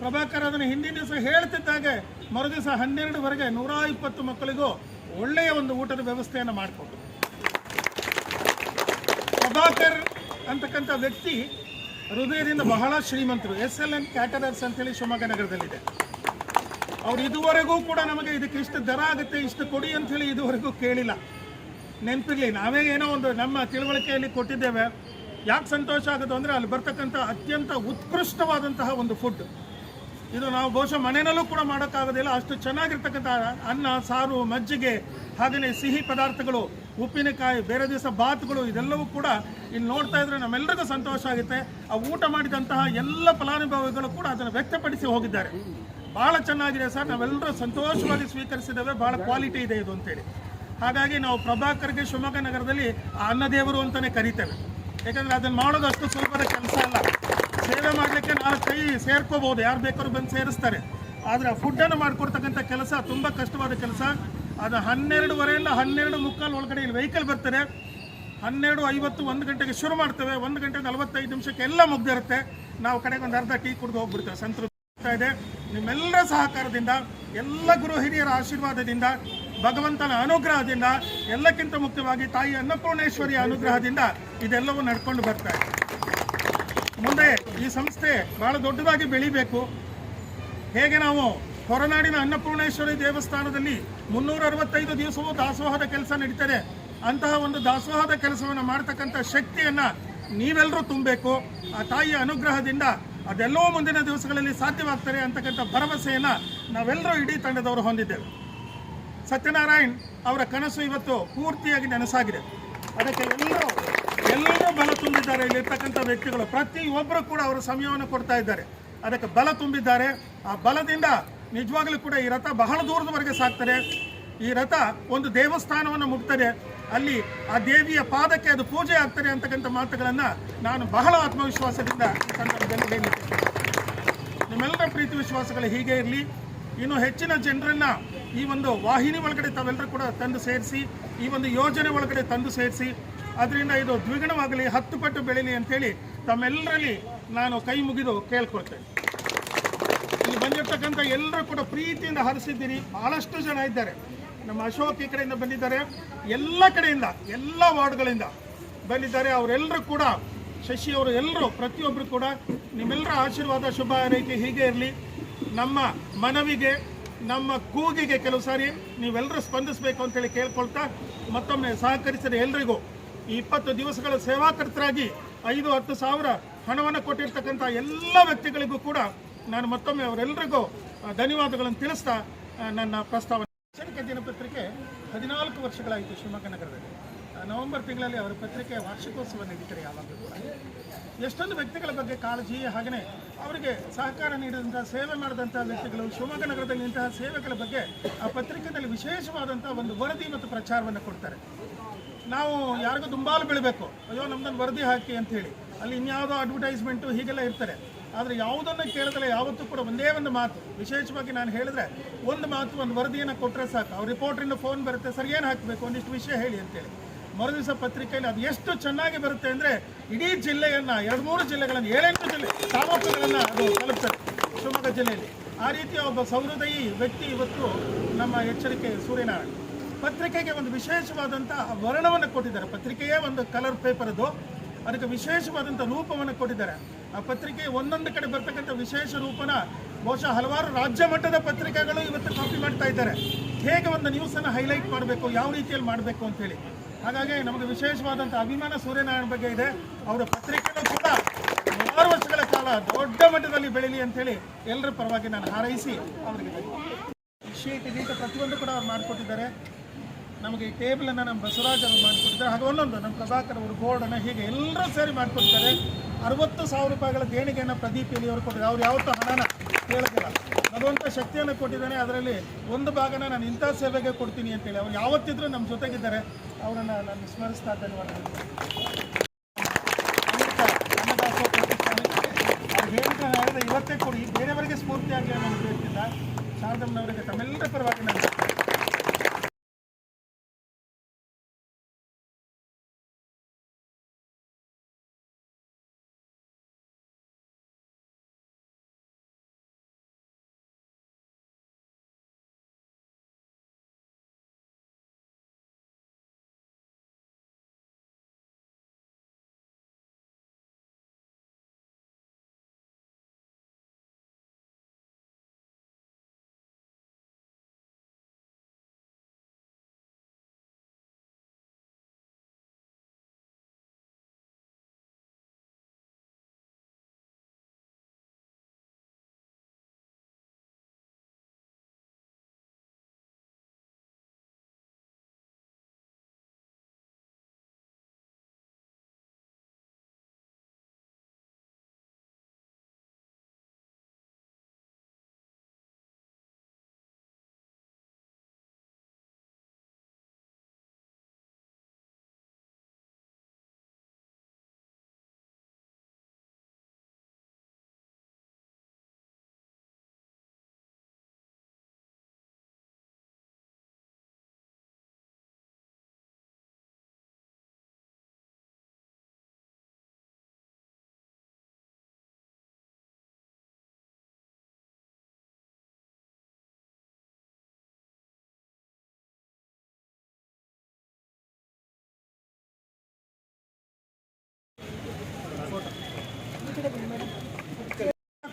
ಪ್ರಭಾಕರ್ ಅದನ್ನು ಹಿಂದಿನ ದಿವಸ ಹೇಳ್ತಿದ್ದಾಗೆ ಮರುದಿವಸ ಹನ್ನೆರಡುವರೆಗೆ ನೂರ ಇಪ್ಪತ್ತು ಮಕ್ಕಳಿಗೂ ಒಳ್ಳೆಯ ಒಂದು ಊಟದ ವ್ಯವಸ್ಥೆಯನ್ನು ಮಾಡಿಕೊಟ್ಟು ಪ್ರಭಾಕರ್ ಅಂತಕ್ಕಂಥ ವ್ಯಕ್ತಿ ಹೃದಯದಿಂದ ಬಹಳ ಶ್ರೀಮಂತರು. ಎಸ್ ಎಲ್ ಎನ್ ಕ್ಯಾಟರರ್ಸ್ ಅಂತೇಳಿ ಶಿವಮೊಗ್ಗ ನಗರದಲ್ಲಿದೆ ಅವ್ರು ಇದುವರೆಗೂ ಕೂಡ ನಮಗೆ ಇದಕ್ಕೆ ಇಷ್ಟು ದರ ಆಗುತ್ತೆ, ಇಷ್ಟು ಕೊಡಿ ಅಂಥೇಳಿ ಇದುವರೆಗೂ ಕೇಳಿಲ್ಲ. ನೆನಪಿರಲಿ, ನಾವೇ ಏನೋ ಒಂದು ನಮ್ಮ ತಿಳುವಳಿಕೆಯಲ್ಲಿ ಕೊಟ್ಟಿದ್ದೇವೆ. ಯಾಕೆ ಸಂತೋಷ ಆಗೋದು ಅಂದರೆ ಅಲ್ಲಿ ಬರ್ತಕ್ಕಂಥ ಅತ್ಯಂತ ಉತ್ಕೃಷ್ಟವಾದಂತಹ ಒಂದು ಫುಡ್ ಇದು ನಾವು ಬಹುಶಃ ಮನೆಯಲ್ಲೂ ಕೂಡ ಮಾಡೋಕ್ಕಾಗೋದಿಲ್ಲ. ಅಷ್ಟು ಚೆನ್ನಾಗಿರ್ತಕ್ಕಂಥ ಅನ್ನ, ಸಾರು, ಮಜ್ಜಿಗೆ ಹಾಗೆಯೇ ಸಿಹಿ ಪದಾರ್ಥಗಳು, ಉಪ್ಪಿನಕಾಯಿ, ಬೇರೆ ದಿವಸ ಬಾತ್ಗಳು, ಇದೆಲ್ಲವೂ ಕೂಡ ಇಲ್ಲಿ ನೋಡ್ತಾ ಇದ್ರೆ ನಮ್ಮೆಲ್ಲರಿಗೂ ಸಂತೋಷ ಆಗುತ್ತೆ. ಆ ಊಟ ಮಾಡಿದಂತಹ ಎಲ್ಲ ಫಲಾನುಭವಿಗಳು ಕೂಡ ಅದನ್ನು ವ್ಯಕ್ತಪಡಿಸಿ ಹೋಗಿದ್ದಾರೆ. ಭಾಳ ಚೆನ್ನಾಗಿದೆ ಸರ್. ನಾವೆಲ್ಲರೂ ಸಂತೋಷವಾಗಿ ಸ್ವೀಕರಿಸಿದ್ದೇವೆ. ಭಾಳ ಕ್ವಾಲಿಟಿ ಇದೆ ಇದು ಅಂತೇಳಿ. ಹಾಗಾಗಿ ನಾವು ಪ್ರಭಾಕರ್ಗೆ ಶಿವಮೊಗ್ಗ ನಗರದಲ್ಲಿ ಅನ್ನದೇವರು ಅಂತಲೇ ಕರಿತೇವೆ. ಯಾಕಂದರೆ ಅದನ್ನು ಮಾಡೋದು ಅಷ್ಟು ಸುಲಭದ ಕೆಲಸ ಅಲ್ಲ. ಸೇವೆ ಮಾಡಲಿಕ್ಕೆ ನಾಲ್ಕು ಕೈ ಸೇರ್ಕೋಬಹುದು, ಯಾರು ಬೇಕಾದ್ರೂ ಬಂದು ಸೇರಿಸ್ತಾರೆ. ಆದರೆ ಆ ಫುಡ್ಡನ್ನು ಮಾಡಿಕೊಡ್ತಕ್ಕಂಥ ಕೆಲಸ ತುಂಬ ಕಷ್ಟವಾದ ಕೆಲಸ. ಅದು ಹನ್ನೆರಡುವರೆಯಿಂದ ಹನ್ನೆರಡು ಮುಕ್ಕಾಲು ಒಳಗಡೆ ಇಲ್ಲಿ ವೆಹಿಕಲ್ ಬರ್ತಾರೆ. ಹನ್ನೆರಡು ಐವತ್ತು ಒಂದು ಗಂಟೆಗೆ ಶುರು ಮಾಡ್ತೇವೆ. ಒಂದು ಗಂಟೆ ನಲವತ್ತೈದು ನಿಮಿಷಕ್ಕೆ ಎಲ್ಲ ಮುಗ್ದಿರುತ್ತೆ. ನಾವು ಕಡೆಗೆ ಒಂದು ಅರ್ಧ ಟೀ ಕುಡಿದು ಹೋಗ್ಬಿಡ್ತೇವೆ. ಸಂತೃಪ್ತಿ ಇದೆ. ನಿಮ್ಮೆಲ್ಲರ ಸಹಕಾರದಿಂದ, ಎಲ್ಲ ಗುರು ಹಿರಿಯರ ಆಶೀರ್ವಾದದಿಂದ ಭಗವಂತನ ಅನುಗ್ರಹದಿಂದ, ಎಲ್ಲಕ್ಕಿಂತ ಮುಖ್ಯವಾಗಿ ತಾಯಿ ಅನ್ನಪೂರ್ಣೇಶ್ವರಿಯ ಅನುಗ್ರಹದಿಂದ ಇದೆಲ್ಲವೂ ನಡ್ಕೊಂಡು ಬರ್ತಾ ಇದೆ. ಮುಂದೆ ಈ ಸಂಸ್ಥೆ ಬಹಳ ದೊಡ್ಡದಾಗಿ ಬೆಳಿಬೇಕು. ಹೇಗೆ ನಾವು ಹೊರನಾಡಿನ ಅನ್ನಪೂರ್ಣೇಶ್ವರಿ ದೇವಸ್ಥಾನದಲ್ಲಿ ಮುನ್ನೂರ ಅರವತ್ತೈದು ದಿವಸವೂ ದಾಸೋಹದ ಕೆಲಸ ನಡೀತದೆ, ಅಂತಹ ಒಂದು ದಾಸೋಹದ ಕೆಲಸವನ್ನು ಮಾಡ್ತಕ್ಕಂಥ ಶಕ್ತಿಯನ್ನ ನೀವೆಲ್ಲರೂ ತುಂಬಬೇಕು. ಆ ತಾಯಿಯ ಅನುಗ್ರಹದಿಂದ ಅದೆಲ್ಲವೂ ಮುಂದಿನ ದಿವಸಗಳಲ್ಲಿ ಸಾಧ್ಯವಾಗ್ತಾರೆ ಅಂತಕ್ಕಂಥ ಭರವಸೆಯನ್ನ ನಾವೆಲ್ಲರೂ ಇಡೀ ತಂಡದವರು ಹೊಂದಿದ್ದೇವೆ. ಸತ್ಯನಾರಾಯಣ್ ಅವರ ಕನಸು ಇವತ್ತು ಪೂರ್ತಿಯಾಗಿ ನನಸಾಗಿದೆ. ಅದಕ್ಕೆ ಎಲ್ಲರೂ ಎಲ್ಲರೂ ಬಲ ತುಂಬಿದ್ದಾರೆ. ಇಲ್ಲಿರ್ತಕ್ಕಂಥ ವ್ಯಕ್ತಿಗಳು ಪ್ರತಿಯೊಬ್ಬರು ಕೂಡ ಅವರು ಸಮಯವನ್ನು ಕೊಡ್ತಾ ಇದ್ದಾರೆ. ಅದಕ್ಕೆ ಬಲ ತುಂಬಿದ್ದಾರೆ. ಆ ಬಲದಿಂದ ನಿಜವಾಗಲೂ ಕೂಡ ಈ ರಥ ಬಹಳ ದೂರದವರೆಗೆ ಸಾಕ್ತಾರೆ ಈ ರಥ ಒಂದು ದೇವಸ್ಥಾನವನ್ನು ಮುಗ್ತದೆ ಅಲ್ಲಿ ಆ ದೇವಿಯ ಪಾದಕ್ಕೆ ಅದು ಪೂಜೆ ಆಗ್ತದೆ ಅಂತಕ್ಕಂಥ ಮಾತುಗಳನ್ನು ನಾನು ಬಹಳ ಆತ್ಮವಿಶ್ವಾಸದಿಂದ ಸಂದರ್ಭದಲ್ಲಿ ಹೇಳಿದ್ದೇನೆ ನಿಮ್ಮೆಲ್ಲರ ಪ್ರೀತಿ ವಿಶ್ವಾಸಗಳು ಹೀಗೆ ಇರಲಿ. ಇನ್ನು ಹೆಚ್ಚಿನ ಜನರನ್ನ ಈ ಒಂದು ವಾಹಿನಿ ಒಳಗಡೆ ತಾವೆಲ್ಲರೂ ಕೂಡ ತಂದು ಸೇರಿಸಿ, ಈ ಒಂದು ಯೋಜನೆ ಒಳಗಡೆ ತಂದು ಸೇರಿಸಿ, ಅದರಿಂದ ಇದು ದ್ವಿಗುಣವಾಗಲಿ, ಹತ್ತು ಪಟ್ಟು ಬೆಳೀಲಿ ಅಂತೇಳಿ ತಮ್ಮೆಲ್ಲರಲ್ಲಿ ನಾನು ಕೈ ಮುಗಿದು ಕೇಳ್ಕೊಳ್ತೇನೆ. ಇಲ್ಲಿ ಬಂದಿರ್ತಕ್ಕಂಥ ಎಲ್ಲರೂ ಕೂಡ ಪ್ರೀತಿಯಿಂದ ಹರಿಸಿದ್ದೀರಿ. ಬಹಳಷ್ಟು ಜನ ಇದ್ದಾರೆ. ನಮ್ಮ ಅಶೋಕ್ ಈ ಕಡೆಯಿಂದ ಬಂದಿದ್ದಾರೆ. ಎಲ್ಲ ಕಡೆಯಿಂದ, ಎಲ್ಲ ವಾರ್ಡ್ಗಳಿಂದ ಬಂದಿದ್ದಾರೆ. ಅವರೆಲ್ಲರೂ ಕೂಡ, ಶಶಿ ಅವರು ಎಲ್ಲರೂ ಪ್ರತಿಯೊಬ್ಬರು ಕೂಡ ನಿಮ್ಮೆಲ್ಲರ ಆಶೀರ್ವಾದ, ಶುಭ ಹಾರೈಕೆ ಹೀಗೆ ಇರಲಿ. ನಮ್ಮ ಮನವಿಗೆ ನಮ್ಮ ಕೂಗಿಗೆ ಕೆಲವು ಸಾರಿ ನೀವೆಲ್ಲರೂ ಸ್ಪಂದಿಸಬೇಕು ಅಂತೇಳಿ ಕೇಳ್ಕೊಳ್ತಾ ಮತ್ತೊಮ್ಮೆ ಸಹಕರಿಸಿದ ಎಲ್ರಿಗೂ ಈ ಇಪ್ಪತ್ತು ದಿವಸಗಳ ಸೇವಾಕರ್ತರಾಗಿ ಐದು, ಹತ್ತು ಸಾವಿರ ಹಣವನ್ನು ಕೊಟ್ಟಿರ್ತಕ್ಕಂಥ ಎಲ್ಲ ವ್ಯಕ್ತಿಗಳಿಗೂ ಕೂಡ ನಾನು ಮತ್ತೊಮ್ಮೆ ಅವರೆಲ್ಲರಿಗೂ ಧನ್ಯವಾದಗಳನ್ನು ತಿಳಿಸ್ತಾ ನನ್ನ ಪ್ರಸ್ತಾವನೆ. ದಿನಪತ್ರಿಕೆ ಹದಿನಾಲ್ಕು ವರ್ಷಗಳಾಯಿತು ಶಿವಮೊಗ್ಗ ನಗರದಲ್ಲಿ. ನವೆಂಬರ್ ತಿಂಗಳಲ್ಲಿ ಅವರ ಪತ್ರಿಕೆ ವಾರ್ಷಿಕೋತ್ಸವ ನಡೀತಾರೆ ಯಾವಾಗಲೂ ಕೂಡ. ಎಷ್ಟೊಂದು ವ್ಯಕ್ತಿಗಳ ಬಗ್ಗೆ ಕಾಳಜಿ ಹಾಗೆಯೇ ಅವರಿಗೆ ಸಹಕಾರ ನೀಡಿದಂಥ ಸೇವೆ ಮಾಡಿದಂಥ ವ್ಯಕ್ತಿಗಳು, ಶಿವಮೊಗ್ಗ ನಗರದಲ್ಲಿ ಇಂತಹ ಸೇವೆಗಳ ಬಗ್ಗೆ ಆ ಪತ್ರಿಕೆಯಲ್ಲಿ ವಿಶೇಷವಾದಂಥ ಒಂದು ವರದಿ ಮತ್ತು ಪ್ರಚಾರವನ್ನು ಕೊಡ್ತಾರೆ. ನಾವು ಯಾರಿಗೂ ದುಂಬಾಲು ಬೀಳಬೇಕು. ಅಯ್ಯೋ, ನಮ್ದೊಂದು ವರದಿ ಹಾಕಿ ಅಂತ ಹೇಳಿ ಅಲ್ಲಿ ಇನ್ಯಾವುದೋ ಅಡ್ವರ್ಟೈಸ್ಮೆಂಟು ಹೀಗೆಲ್ಲ ಇರ್ತಾರೆ ಆದರೆ ಯಾವುದನ್ನು ಕೇಳಿದ್ರೆ ಯಾವತ್ತೂ ಕೂಡ ಒಂದೇ ಒಂದು ಮಾತು. ವಿಶೇಷವಾಗಿ ನಾನು ಹೇಳಿದ್ರೆ ಒಂದು ಮಾತು, ಒಂದು ವರದಿಯನ್ನು ಕೊಟ್ಟರೆ ಸಾಕು. ಅವ್ರ ರಿಪೋರ್ಟ್ರಿಂದ ಫೋನ್ ಬರುತ್ತೆ ಸರ್ ಏನು ಹಾಕಬೇಕು, ಒಂದಿಷ್ಟು ವಿಷಯ ಹೇಳಿ ಅಂತೇಳಿ. ಮರುದಿವಸ ಪತ್ರಿಕೆಯಲ್ಲಿ ಅದು ಎಷ್ಟು ಚೆನ್ನಾಗಿ ಬರುತ್ತೆ ಅಂದರೆ ಇಡೀ ಜಿಲ್ಲೆಯನ್ನು, ಎರಡು ಮೂರು ಜಿಲ್ಲೆಗಳನ್ನು, ಏಳೆಂಟು ಜಿಲ್ಲೆ ತಾಲೂಕುಗಳನ್ನು ಅದು ತಲುಪ್ತದೆ ಶಿವಮೊಗ್ಗ ಜಿಲ್ಲೆಯಲ್ಲಿ. ಆ ರೀತಿಯ ಒಬ್ಬ ಸಹೃದಯಿ ವ್ಯಕ್ತಿ ಇವತ್ತು ನಮ್ಮ ಎಚ್ಚರಿಕೆ ಸೂರ್ಯನಾರಾಯಣ. ಪತ್ರಿಕೆಗೆ ಒಂದು ವಿಶೇಷವಾದಂಥ ವರ್ಣವನ್ನು ಕೊಟ್ಟಿದ್ದಾರೆ. ಪತ್ರಿಕೆಯೇ ಒಂದು ಕಲರ್ ಅದು. ಅದಕ್ಕೆ ವಿಶೇಷವಾದಂಥ ರೂಪವನ್ನು ಕೊಟ್ಟಿದ್ದಾರೆ. ಆ ಪತ್ರಿಕೆ ಒಂದೊಂದು ಕಡೆ ಬರ್ತಕ್ಕಂಥ ವಿಶೇಷ ರೂಪನ ಬಹುಶಃ ಹಲವಾರು ರಾಜ್ಯ ಮಟ್ಟದ ಪತ್ರಿಕೆಗಳು ಇವತ್ತು ಕಾಪಿ ಮಾಡ್ತಾ ಇದ್ದಾರೆ. ಹೇಗೆ ಒಂದು ನ್ಯೂಸನ್ನು ಹೈಲೈಟ್ ಮಾಡಬೇಕು, ಯಾವ ರೀತಿಯಲ್ಲಿ ಮಾಡಬೇಕು ಅಂತೇಳಿ ಹಾಗಾಗಿ ನಮಗೆ ವಿಶೇಷವಾದಂಥ ಅಭಿಮಾನ ಸೂರ್ಯನಾರಾಯಣ ಬಗ್ಗೆ ಇದೆ. ಅವರ ಪತ್ರಿಕೆಗಳು ಕೂಡ ಹಲವಾರು ವರ್ಷಗಳ ಕಾಲ ದೊಡ್ಡ ಮಟ್ಟದಲ್ಲಿ ಬೆಳೀಲಿ ಅಂತೇಳಿ ಎಲ್ಲರ ಪರವಾಗಿ ನಾನು ಹಾರೈಸಿ ಅವರಿಗೆ ಶೀಟ್ ಇದೀಗ ಪ್ರತಿಯೊಂದು ಕೂಡ ಅವ್ರು ಮಾಡಿಕೊಟ್ಟಿದ್ದಾರೆ. ನಮಗೆ ಈ ಟೇಬಲನ್ನು ನಮ್ಮ ಬಸವರಾಜ್ ಅವರು ಮಾಡಿಕೊಟ್ಟಿದ್ದಾರೆ. ಹಾಗೆ ಒಂದೊಂದು ನಮ್ಮ ಪ್ರಭಾಕರ್ ಅವರು ಬೋರ್ಡನ್ನು ಹೀಗೆ ಎಲ್ಲರೂ ಸೇರಿ ಮಾಡಿಕೊಟ್ಟಿದ್ದಾರೆ. ಅರವತ್ತು ಸಾವಿರ ರೂಪಾಯಿಗಳ ದೇಣಿಗೆಯನ್ನು ಪ್ರದೀಪ್ ಅವರು ಕೊಟ್ಟಿದ್ದಾರೆ. ಅವ್ರು ಯಾವತ್ತೂ ಹಣನ ಕೇಳೋದಿಲ್ಲ. ಭಗವಂತ ಶಕ್ತಿಯನ್ನು ಕೊಟ್ಟಿದ್ದಾನೆ, ಅದರಲ್ಲಿ ಒಂದು ಭಾಗನ ನಾನು ಇಂಥ ಸೇವೆಗೆ ಕೊಡ್ತೀನಿ ಅಂತೇಳಿ. ಅವ್ರು ಯಾವತ್ತಿದ್ರು ನಮ್ಮ ಜೊತೆಗಿದ್ದಾರೆ. ಅವರನ್ನು ನಾನು ಸ್ಮರಿಸ್ತಾ ಪ್ರತಿಷ್ಠಾನಕ್ಕೆ ಅವ್ರು ಇವತ್ತೇ ಕೊಡಿ. ಬೇರೆಯವರಿಗೆ ಸ್ಫೂರ್ತಿ ಆಗಲಿ ಅನ್ನೋ ಹೇಳ್ತಿಲ್ಲ. ಶಾರದಮ್ಮನವರಿಗೆ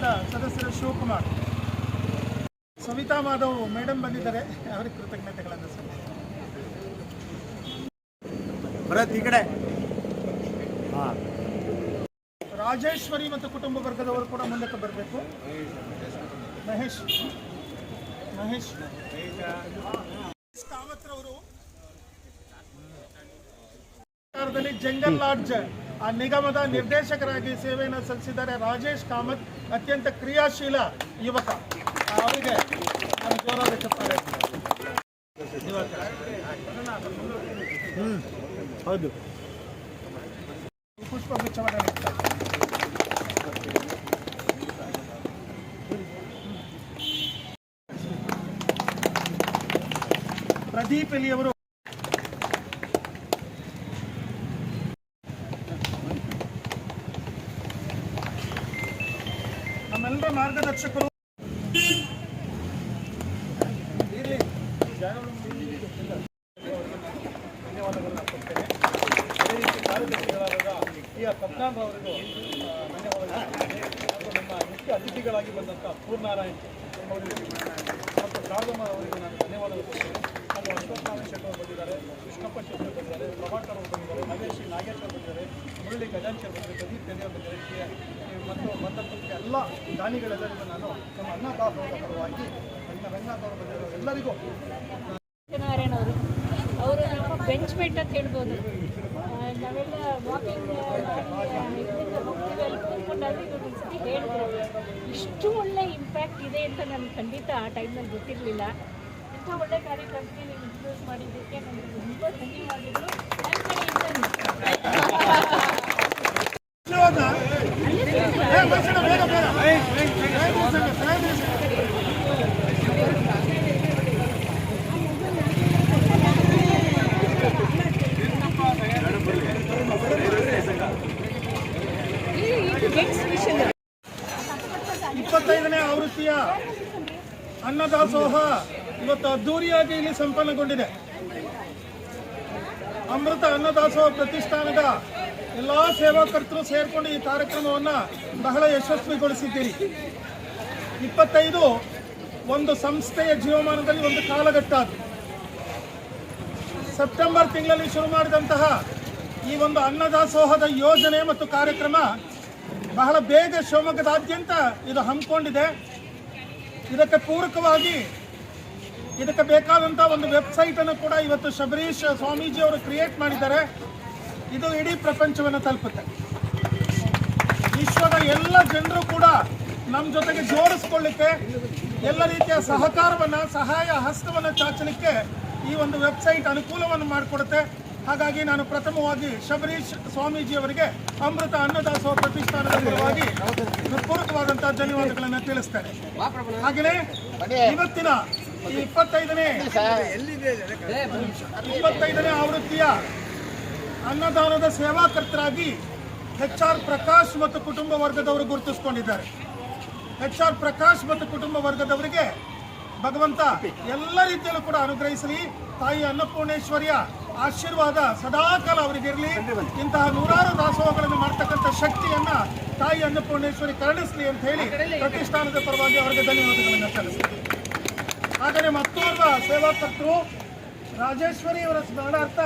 ಸಂಘದ ಸದಸ್ಯರು ಶಿವಕುಮಾರ್. ಸವಿತಾ ಮಾಧವ್ ಮೇಡಮ್ ಬಂದಿದ್ದಾರೆ. ಅವರಿಗೆ ಕೃತಜ್ಞತೆಗಳನ್ನು ಸಲ್ಲಿಸ್ತೇನೆ. ಭರತ್ ಈ ಕಡೆ. ರಾಜೇಶ್ವರಿ ಮತ್ತು ಕುಟುಂಬ ವರ್ಗದವರು ಕೂಡ ಮುಂದಕ್ಕೆ ಬರಬೇಕು. ಮಹೇಶ್. ಮಹೇಶ್. ಕಾಮತ್ರವರು ಜಂಗಲ್ ಲಾಡ್ಜ್. ಆ ನಿಗಮದ ನಿರ್ದೇಶಕರಾಗಿ ಸೇವೆಯನ್ನು ಸಲ್ಲಿಸಿದ್ದಾರೆ ರಾಜೇಶ್ ಕಾಮತ್ ಅತ್ಯಂತ ಕ್ರಿಯಾಶೀಲ ಯುವಕ. ಅವರಿಗೆ ನಾನು ಜೋರಾದ ಚಪ್ಪಾಳೆ ಹೌದು. ಪುಷ್ಪಗುಚ್ಛವನ್ನು ನೀಡ್ತಾರೆ ಪ್ರದೀಪ್ ಪ್ರೇಕ್ಷಕರು ಧನ್ಯವಾದಗಳನ್ನ ಕೊಡ್ತೇನೆ ಅದೇ ರೀತಿ ಕಾರ್ಯದರ್ಶಿಗಳಾದ ಟಿ ಆರ್ ಸತ್ಯನಾರಾಯಣ ಅವರಿಗೂ ಆ, ಧನ್ಯವಾದಗಳು ಹಾಗೂ ನಮ್ಮ ಮುಖ್ಯ ಅತಿಥಿಗಳಾಗಿ ಬಂದಂಥ ಪೂರ್ಣಾರಾಯಣ್ ಅವರಿಗೂ ಮತ್ತು ಶಾರದಮ್ಮ ಅವರಿಗೂ ನಾನು ಧನ್ಯವಾದಗಳು ಕೊಡ್ತೇನೆ ಹಾಗೂ ಅಶ್ವತ್ಥನಾರಾಯಣ ಶೆಟ್ಟಿ ಅವರು ಬಂದಿದ್ದಾರೆ ಕೃಷ್ಣಪ್ಪ ಶೆಟ್ಟಿ ಅವರು ಬಂದಿದ್ದಾರೆ ಪ್ರಭಾಕರ್ ಅವರು ಬಂದಿದ್ದಾರೆ ನಾಗೇಶ್ ನಾಗೇಶ್ ಅವರು ಬಂದಿದ್ದಾರೆ ಮುರಳಿ ಗಜಾಂಶ್ ಅವರು ಬಂದಿದ್ದಾರೆ ಪ್ರದೀಪ್ ತೆನೆ ಅವರು ಬಂದಿದ್ದಾರೆ ಈ ಮತ್ತು ಬಂದಂಥ ಎಲ್ಲ ದಾನಿಗಳೆಲ್ಲರಿಗೂ ನಾನು ನಮ್ಮ ಅನ್ನದಾಸೋಹದ ಪರವಾಗಿ, ನನ್ನ ರಂಗನಾಥ್ ಬಂದಿರೋ ಎಲ್ಲರಿಗೂ ಸತ್ಯನಾರಾಯಣ ಅವರು ಅವರು ನಮ್ಮ ಬೆಂಚ್ ಮೇಟ್ ಅಂತ ಹೇಳ್ಬೋದು. ನಾವೆಲ್ಲ ವಾಕಿಂಗ್ ಇದರಿಂದ ಹೋಗ್ತೀವಿ ಅಲ್ಲಿ ಕೂತ್ಕೊಂಡಾಗ ಇವ್ರು ಒಂದ್ಸತಿ ಹೇಳಿದ್ರು ಇಷ್ಟು ಒಳ್ಳೆ ಇಂಪ್ಯಾಕ್ಟ್ ಇದೆ ಅಂತ ನನಗೆ ಖಂಡಿತ ಆ ಟೈಮಲ್ಲಿ ಗೊತ್ತಿರಲಿಲ್ಲ. ಇಂಥ ಒಳ್ಳೆ ಕಾರ್ಯಕ್ರಮಕ್ಕೆ ನೀವು ಇಂಟ್ರೊಡ್ಯೂಸ್ ಮಾಡಿದ್ದಕ್ಕೆ ನನಗೆ ತುಂಬ ಧನ್ಯವಾದಗಳು. ನನ್ನ ಕಡೆಯಿಂದ ಅನ್ನದಾಸೋಹ ಇವತ್ತು ಅದ್ದೂರಿಯಾಗಿ ಇಲ್ಲಿ ಸಂಪನ್ನಗೊಂಡಿದೆ. ಅಮೃತ ಅನ್ನದಾಸೋಹ ಪ್ರತಿಷ್ಠಾನದ ಎಲ್ಲ ಸೇವಾಕರ್ತರು ಸೇರ್ಕೊಂಡು ಈ ಕಾರ್ಯಕ್ರಮವನ್ನು ಬಹಳ ಯಶಸ್ವಿಗೊಳಿಸಿದ್ದೀರಿ. ಇಪ್ಪತ್ತೈದು ಒಂದು ಸಂಸ್ಥೆಯ ಜೀವಮಾನದಲ್ಲಿ ಒಂದು ಕಾಲಘಟ್ಟ ಅದು. ಸೆಪ್ಟೆಂಬರ್ ತಿಂಗಳಲ್ಲಿ ಶುರು ಮಾಡಿದಂತಹ ಈ ಒಂದು ಅನ್ನದಾಸೋಹದ ಯೋಜನೆ ಮತ್ತು ಕಾರ್ಯಕ್ರಮ ಬಹಳ ಬೇಗ ಶಿವಮೊಗ್ಗದಾದ್ಯಂತ ಇದು ಹಮ್ಮಿಕೊಂಡಿದೆ. ಇದಕ್ಕೆ ಪೂರಕವಾಗಿ ಇದಕ್ಕೆ ಬೇಕಾದಂಥ ಒಂದು ವೆಬ್ಸೈಟ್ ಅನ್ನು ಕೂಡ ಇವತ್ತು ಶಬರೀಶ್ ಸ್ವಾಮೀಜಿ ಅವರು ಕ್ರಿಯೇಟ್ ಮಾಡಿದ್ದಾರೆ. ಇದು ಇಡೀ ಪ್ರಪಂಚವನ್ನು ತಲುಪುತ್ತೆ. ವಿಶ್ವದ ಎಲ್ಲ ಜನರು ಕೂಡ ನಮ್ಮ ಜೊತೆಗೆ ಜೋಡಿಸ್ಕೊಳ್ಳಿಕ್ಕೆ, ಎಲ್ಲ ರೀತಿಯ ಸಹಕಾರವನ್ನು, ಸಹಾಯ ಹಸ್ತವನ್ನು ಚಾಚಲಿಕ್ಕೆ ಈ ಒಂದು ವೆಬ್ಸೈಟ್ ಅನುಕೂಲವನ್ನು ಮಾಡಿಕೊಡುತ್ತೆ. ಹಾಗಾಗಿ ನಾನು ಪ್ರಥಮವಾಗಿ ಶಬರೀಶ್ ಸ್ವಾಮೀಜಿ ಅವರಿಗೆ ಅಮೃತ ಅನ್ನದಾಸೋಹ ಪ್ರತಿಷ್ಠಾನದ ಪರವಾಗಿ ಹೃತ್ಪೂರ್ವಕವಾದಂತಹ ಧನ್ಯವಾದಗಳನ್ನು ತಿಳಿಸ್ತೇನೆ. ಹಾಗೆಯೇ ಇವತ್ತಿನ ಈ ಇಪ್ಪತ್ತೈದನೇ ಇಪ್ಪತ್ತೈದನೇ ಆವೃತ್ತಿಯ ಅನ್ನದಾನದ ಸೇವಾಕರ್ತರಾಗಿ ಎಚ್ ಆರ್ ಪ್ರಕಾಶ್ ಮತ್ತು ಕುಟುಂಬ ವರ್ಗದವರು ಗುರುತಿಸಿಕೊಂಡಿದ್ದಾರೆ. ಎಚ್ ಆರ್ ಪ್ರಕಾಶ್ ಮತ್ತು ಕುಟುಂಬ ವರ್ಗದವರಿಗೆ ಭಗವಂತ ಎಲ್ಲ ರೀತಿಯಲ್ಲೂ ಕೂಡ ಅನುಗ್ರಹಿಸಲಿ. ತಾಯಿ ಅನ್ನಪೂರ್ಣೇಶ್ವರಿಯ ಆಶೀರ್ವಾದ ಸದಾಕಾಲ ಅವರಿಗಿರಲಿ. ಇಂತಹ ನೂರಾರು ದಾಸೋಹಗಳನ್ನು ಮಾಡ್ತಕ್ಕಂಥ ಶಕ್ತಿಯನ್ನ ತಾಯಿ ಅನ್ನಪೂರ್ಣೇಶ್ವರಿ ಕರುಣಿಸಲಿ ಅಂತ ಹೇಳಿ ಪ್ರತಿಷ್ಠಾನದ ಪರವಾಗಿ ಅವರಿಗೆ ಧನ್ಯವಾದಗಳನ್ನು ಆದರೆ ಹಾಗೆಯೇ ಮತ್ತೋರ್ವ ಸೇವಾಕರ್ತರು ರಾಜೇಶ್ವರಿ ಅವರ ಸ್ಮರಣಾರ್ಥ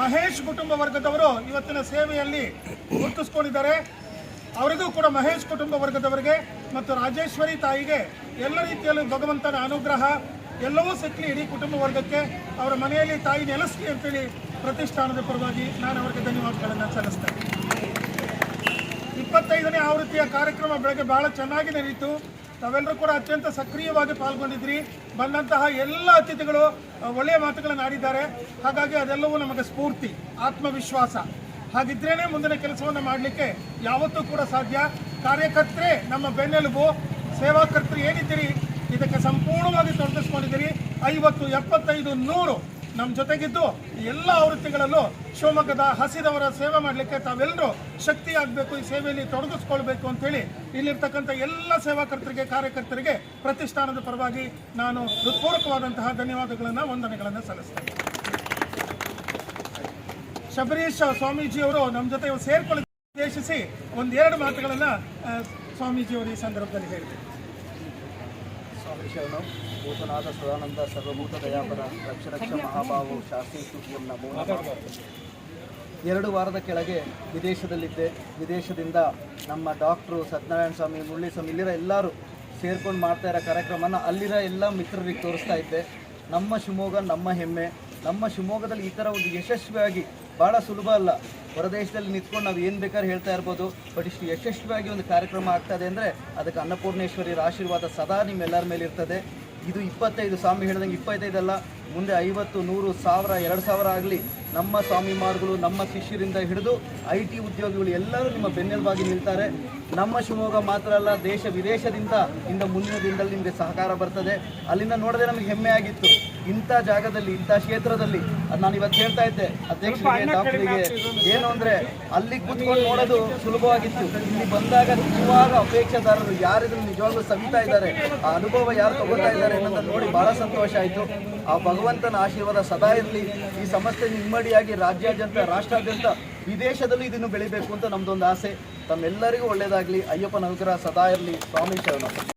ಮಹೇಶ್ ಕುಟುಂಬ ವರ್ಗದವರು ಇವತ್ತಿನ ಸೇವೆಯಲ್ಲಿ ಗುರುತಿಸ್ಕೊಂಡಿದ್ದಾರೆ. ಅವರಿಗೂ ಕೂಡ ಮಹೇಶ್ ಕುಟುಂಬ ವರ್ಗದವರಿಗೆ ಮತ್ತು ರಾಜೇಶ್ವರಿ ತಾಯಿಗೆ ಎಲ್ಲ ರೀತಿಯಲ್ಲೂ ಭಗವಂತನ ಅನುಗ್ರಹ, ಎಲ್ಲವೂ ಸಿಕ್ಕಲಿ ಇಡೀ ಕುಟುಂಬ ವರ್ಗಕ್ಕೆ. ಅವರ ಮನೆಯಲ್ಲಿ ತಾಯಿ ನೆಲೆಸಲಿ ಅಂತೇಳಿ ಪ್ರತಿಷ್ಠಾನದ ಪರವಾಗಿ ನಾನು ಅವರಿಗೆ ಧನ್ಯವಾದಗಳನ್ನು ಸಲ್ಲಿಸ್ತೇನೆ. ಇಪ್ಪತ್ತೈದನೇ ಆವೃತ್ತಿಯ ಕಾರ್ಯಕ್ರಮ ಬೆಳಗ್ಗೆ ಬಹಳ ಚೆನ್ನಾಗಿ ನಡೆಯಿತು ತಾವೆಲ್ಲರೂ ಕೂಡ ಅತ್ಯಂತ ಸಕ್ರಿಯವಾಗಿ ಪಾಲ್ಗೊಂಡಿದ್ರಿ. ಬಂದಂತಹ ಎಲ್ಲ ಅತಿಥಿಗಳು ಒಳ್ಳೆಯ ಮಾತುಗಳನ್ನು ಆಡಿದ್ದಾರೆ. ಹಾಗಾಗಿ ಅದೆಲ್ಲವೂ ನಮಗೆ ಸ್ಫೂರ್ತಿ, ಆತ್ಮವಿಶ್ವಾಸ. ಹಾಗಿದ್ರೇನೆ ಮುಂದಿನ ಕೆಲಸವನ್ನು ಮಾಡಲಿಕ್ಕೆ ಯಾವತ್ತೂ ಕೂಡ ಸಾಧ್ಯ. ಕಾರ್ಯಕರ್ತರೇ, ನಮ್ಮ ಬೆನ್ನೆಲುಬು. ಸೇವಾಕರ್ತರು ಏನಿದ್ದೀರಿ? ಇದಕ್ಕೆ ಸಂಪೂರ್ಣವಾಗಿ ತೊಡಗಿಸ್ಕೊಂಡಿದ್ದೀರಿ. ಐವತ್ತು, ಎಪ್ಪತ್ತೈದು, ನೂರು ನಮ್ಮ ಜೊತೆಗಿದ್ದು ಎಲ್ಲ ಆವೃತ್ತಿಗಳಲ್ಲೂ ಶಿವಮೊಗ್ಗದ ಹಸಿದವರ ಸೇವೆ ಮಾಡಲಿಕ್ಕೆ ತಾವೆಲ್ಲರೂ ಶಕ್ತಿ ಆಗಬೇಕು ಈ ಸೇವೆಯಲ್ಲಿ ತೊಡಗಿಸ್ಕೊಳ್ಬೇಕು ಅಂತೇಳಿ ಇಲ್ಲಿರ್ತಕ್ಕಂಥ ಎಲ್ಲ ಸೇವಾಕರ್ತರಿಗೆ, ಕಾರ್ಯಕರ್ತರಿಗೆ ಪ್ರತಿಷ್ಠಾನದ ಪರವಾಗಿ ನಾನು ಹೃತ್ಪೂರ್ವಕವಾದಂತಹ ಧನ್ಯವಾದಗಳನ್ನು, ವಂದನೆಗಳನ್ನು ಸಲ್ಲಿಸ್ತೇನೆ. ಶಬರೀಶ್ ಸ್ವಾಮೀಜಿಯವರು ನಮ್ಮ ಜೊತೆ ಸೇರ್ಕೊಳ್ಳಿ, ಉದ್ದೇಶಿಸಿ ಒಂದೆರಡು ಮಾತುಗಳನ್ನು ಸ್ವಾಮೀಜಿಯವರು ಈ ಸಂದರ್ಭದಲ್ಲಿ ಹೇಳಿದರು. ಸ್ವಾಮಿ ಶರಣು ಭೂತನಾಥ ಸದಾನಂದ ಸರ್ವಭೂತ ದಯಾಪರ ರಕ್ಷರಕ್ಷ ರಕ್ಷ ಮಹಾಭಾವು ಶಾಸ್ತ್ರಿ ಸುಖಿಯಂ ನಮಃ. ಎರಡು ವಾರದ ಕೆಳಗೆ ವಿದೇಶದಲ್ಲಿದ್ದೆ. ವಿದೇಶದಿಂದ ನಮ್ಮ ಡಾಕ್ಟ್ರು ಸತ್ಯನಾರಾಯಣ ಸ್ವಾಮಿ ಮುರಳಿ ಸ್ವಾಮಿ ಇಲ್ಲಿರೋ ಎಲ್ಲರೂ ಸೇರ್ಕೊಂಡು ಮಾಡ್ತಾ ಇರೋ ಕಾರ್ಯಕ್ರಮನ ಅಲ್ಲಿರೋ ಎಲ್ಲ ಮಿತ್ರರಿಗೆ ತೋರಿಸ್ತಾ ಇದ್ದೆ. ನಮ್ಮ ಶಿವಮೊಗ್ಗ, ನಮ್ಮ ಹೆಮ್ಮೆ. ನಮ್ಮ ಶಿವಮೊಗ್ಗದಲ್ಲಿ ಈ ಥರ ಒಂದು ಯಶಸ್ವಿಯಾಗಿ ಭಾಳ ಸುಲಭ ಅಲ್ಲ. ಹೊರದೇಶದಲ್ಲಿ ನಿಂತ್ಕೊಂಡು ನಾವು ಏನು ಬೇಕಾದ್ರೆ ಹೇಳ್ತಾ ಇರ್ಬೋದು. ಬಟ್ ಇಷ್ಟು ಯಶಸ್ವಿಯಾಗಿ ಒಂದು ಕಾರ್ಯಕ್ರಮ ಆಗ್ತದೆ ಅಂದರೆ ಅದಕ್ಕೆ ಅನ್ನಪೂರ್ಣೇಶ್ವರಿಯರ ಆಶೀರ್ವಾದ ಸದಾ ನಿಮ್ಮೆಲ್ಲರ ಮೇಲೆ ಇರ್ತದೆ. ಇದು ಇಪ್ಪತ್ತೈದು ಸ್ವಾಮಿ ಹೇಳ್ದಂಗೆ ಇಪ್ಪತ್ತೈದಲ್ಲ ಮುಂದೆ ಐವತ್ತು, ನೂರು, ಸಾವಿರ, ಎರಡು ಸಾವಿರ ಆಗಲಿ ನಮ್ಮ ಸ್ವಾಮಿ ಮಾರ್ಗಗಳು ನಮ್ಮ ಶಿಷ್ಯರಿಂದ ಹಿಡಿದು ಐ ಟಿ ಉದ್ಯೋಗಿಗಳು ಎಲ್ಲರೂ ನಿಮ್ಮ ಬೆನ್ನೆಲುಬಾಗಿ ನಿಲ್ತಾರೆ. ನಮ್ಮ ಶಿವಮೊಗ್ಗ ಮಾತ್ರ ಅಲ್ಲ, ದೇಶ ವಿದೇಶದಿಂದ ಇಂದ ಮುಂದಿನ ದಿನದಲ್ಲಿ ನಿಮಗೆ ಸಹಕಾರ ಬರ್ತದೆ. ಅಲ್ಲಿಂದ ನೋಡಿದ್ರೆ ನಮಗೆ ಹೆಮ್ಮೆ ಆಗಿತ್ತು. ಇಂಥ ಜಾಗದಲ್ಲಿ ಇಂಥ ಕ್ಷೇತ್ರದಲ್ಲಿ ಅದು ನಾನು ಇವತ್ತು ಹೇಳ್ತಾ ಇದ್ದೆ. ಅಧ್ಯಕ್ಷರಿಗೆ ಡಾಕ್ಟರಿಗೆ ಏನು ಅಂದರೆ ಅಲ್ಲಿ ಕೂತ್ಕೊಂಡು ನೋಡೋದು ಸುಲಭವಾಗಿತ್ತು. ಇಲ್ಲಿ ಬಂದಾಗ ನಿಜವಾಗ ಅಪೇಕ್ಷೆದಾರರು ಯಾರಿದ್ರು ನಿಜವಾಗ್ಲೂ ಸವಿತಾ ಇದ್ದಾರೆ. ಆ ಅನುಭವ ಯಾರು ತಗೋತಾ ಇದ್ದಾರೆ ಅನ್ನೋದನ್ನು ನೋಡಿ ಬಹಳ ಸಂತೋಷ ಆಯಿತು. ಆ ಭಗವಂತನ ಆಶೀರ್ವಾದ ಸದಾ ಇರಲಿ. ಈ ಸಮಸ್ಯೆ ನಿಮ್ಮಡಿಯಾಗಿ ರಾಜ್ಯಾದ್ಯಂತ ರಾಷ್ಟ್ರಾದ್ಯಂತ ವಿದೇಶದಲ್ಲೂ ಇದನ್ನು ಬೆಳಿಬೇಕು ಅಂತ ನಮ್ದೊಂದು ಆಸೆ. ತಮ್ಮೆಲ್ಲರಿಗೂ ಒಳ್ಳೆಯದಾಗಲಿ ಅಯ್ಯಪ್ಪನ ಅನುಗ್ರಹ ಸದಾ ಇರಲಿ. ಸ್ವಾಮಿ ಶರಣ.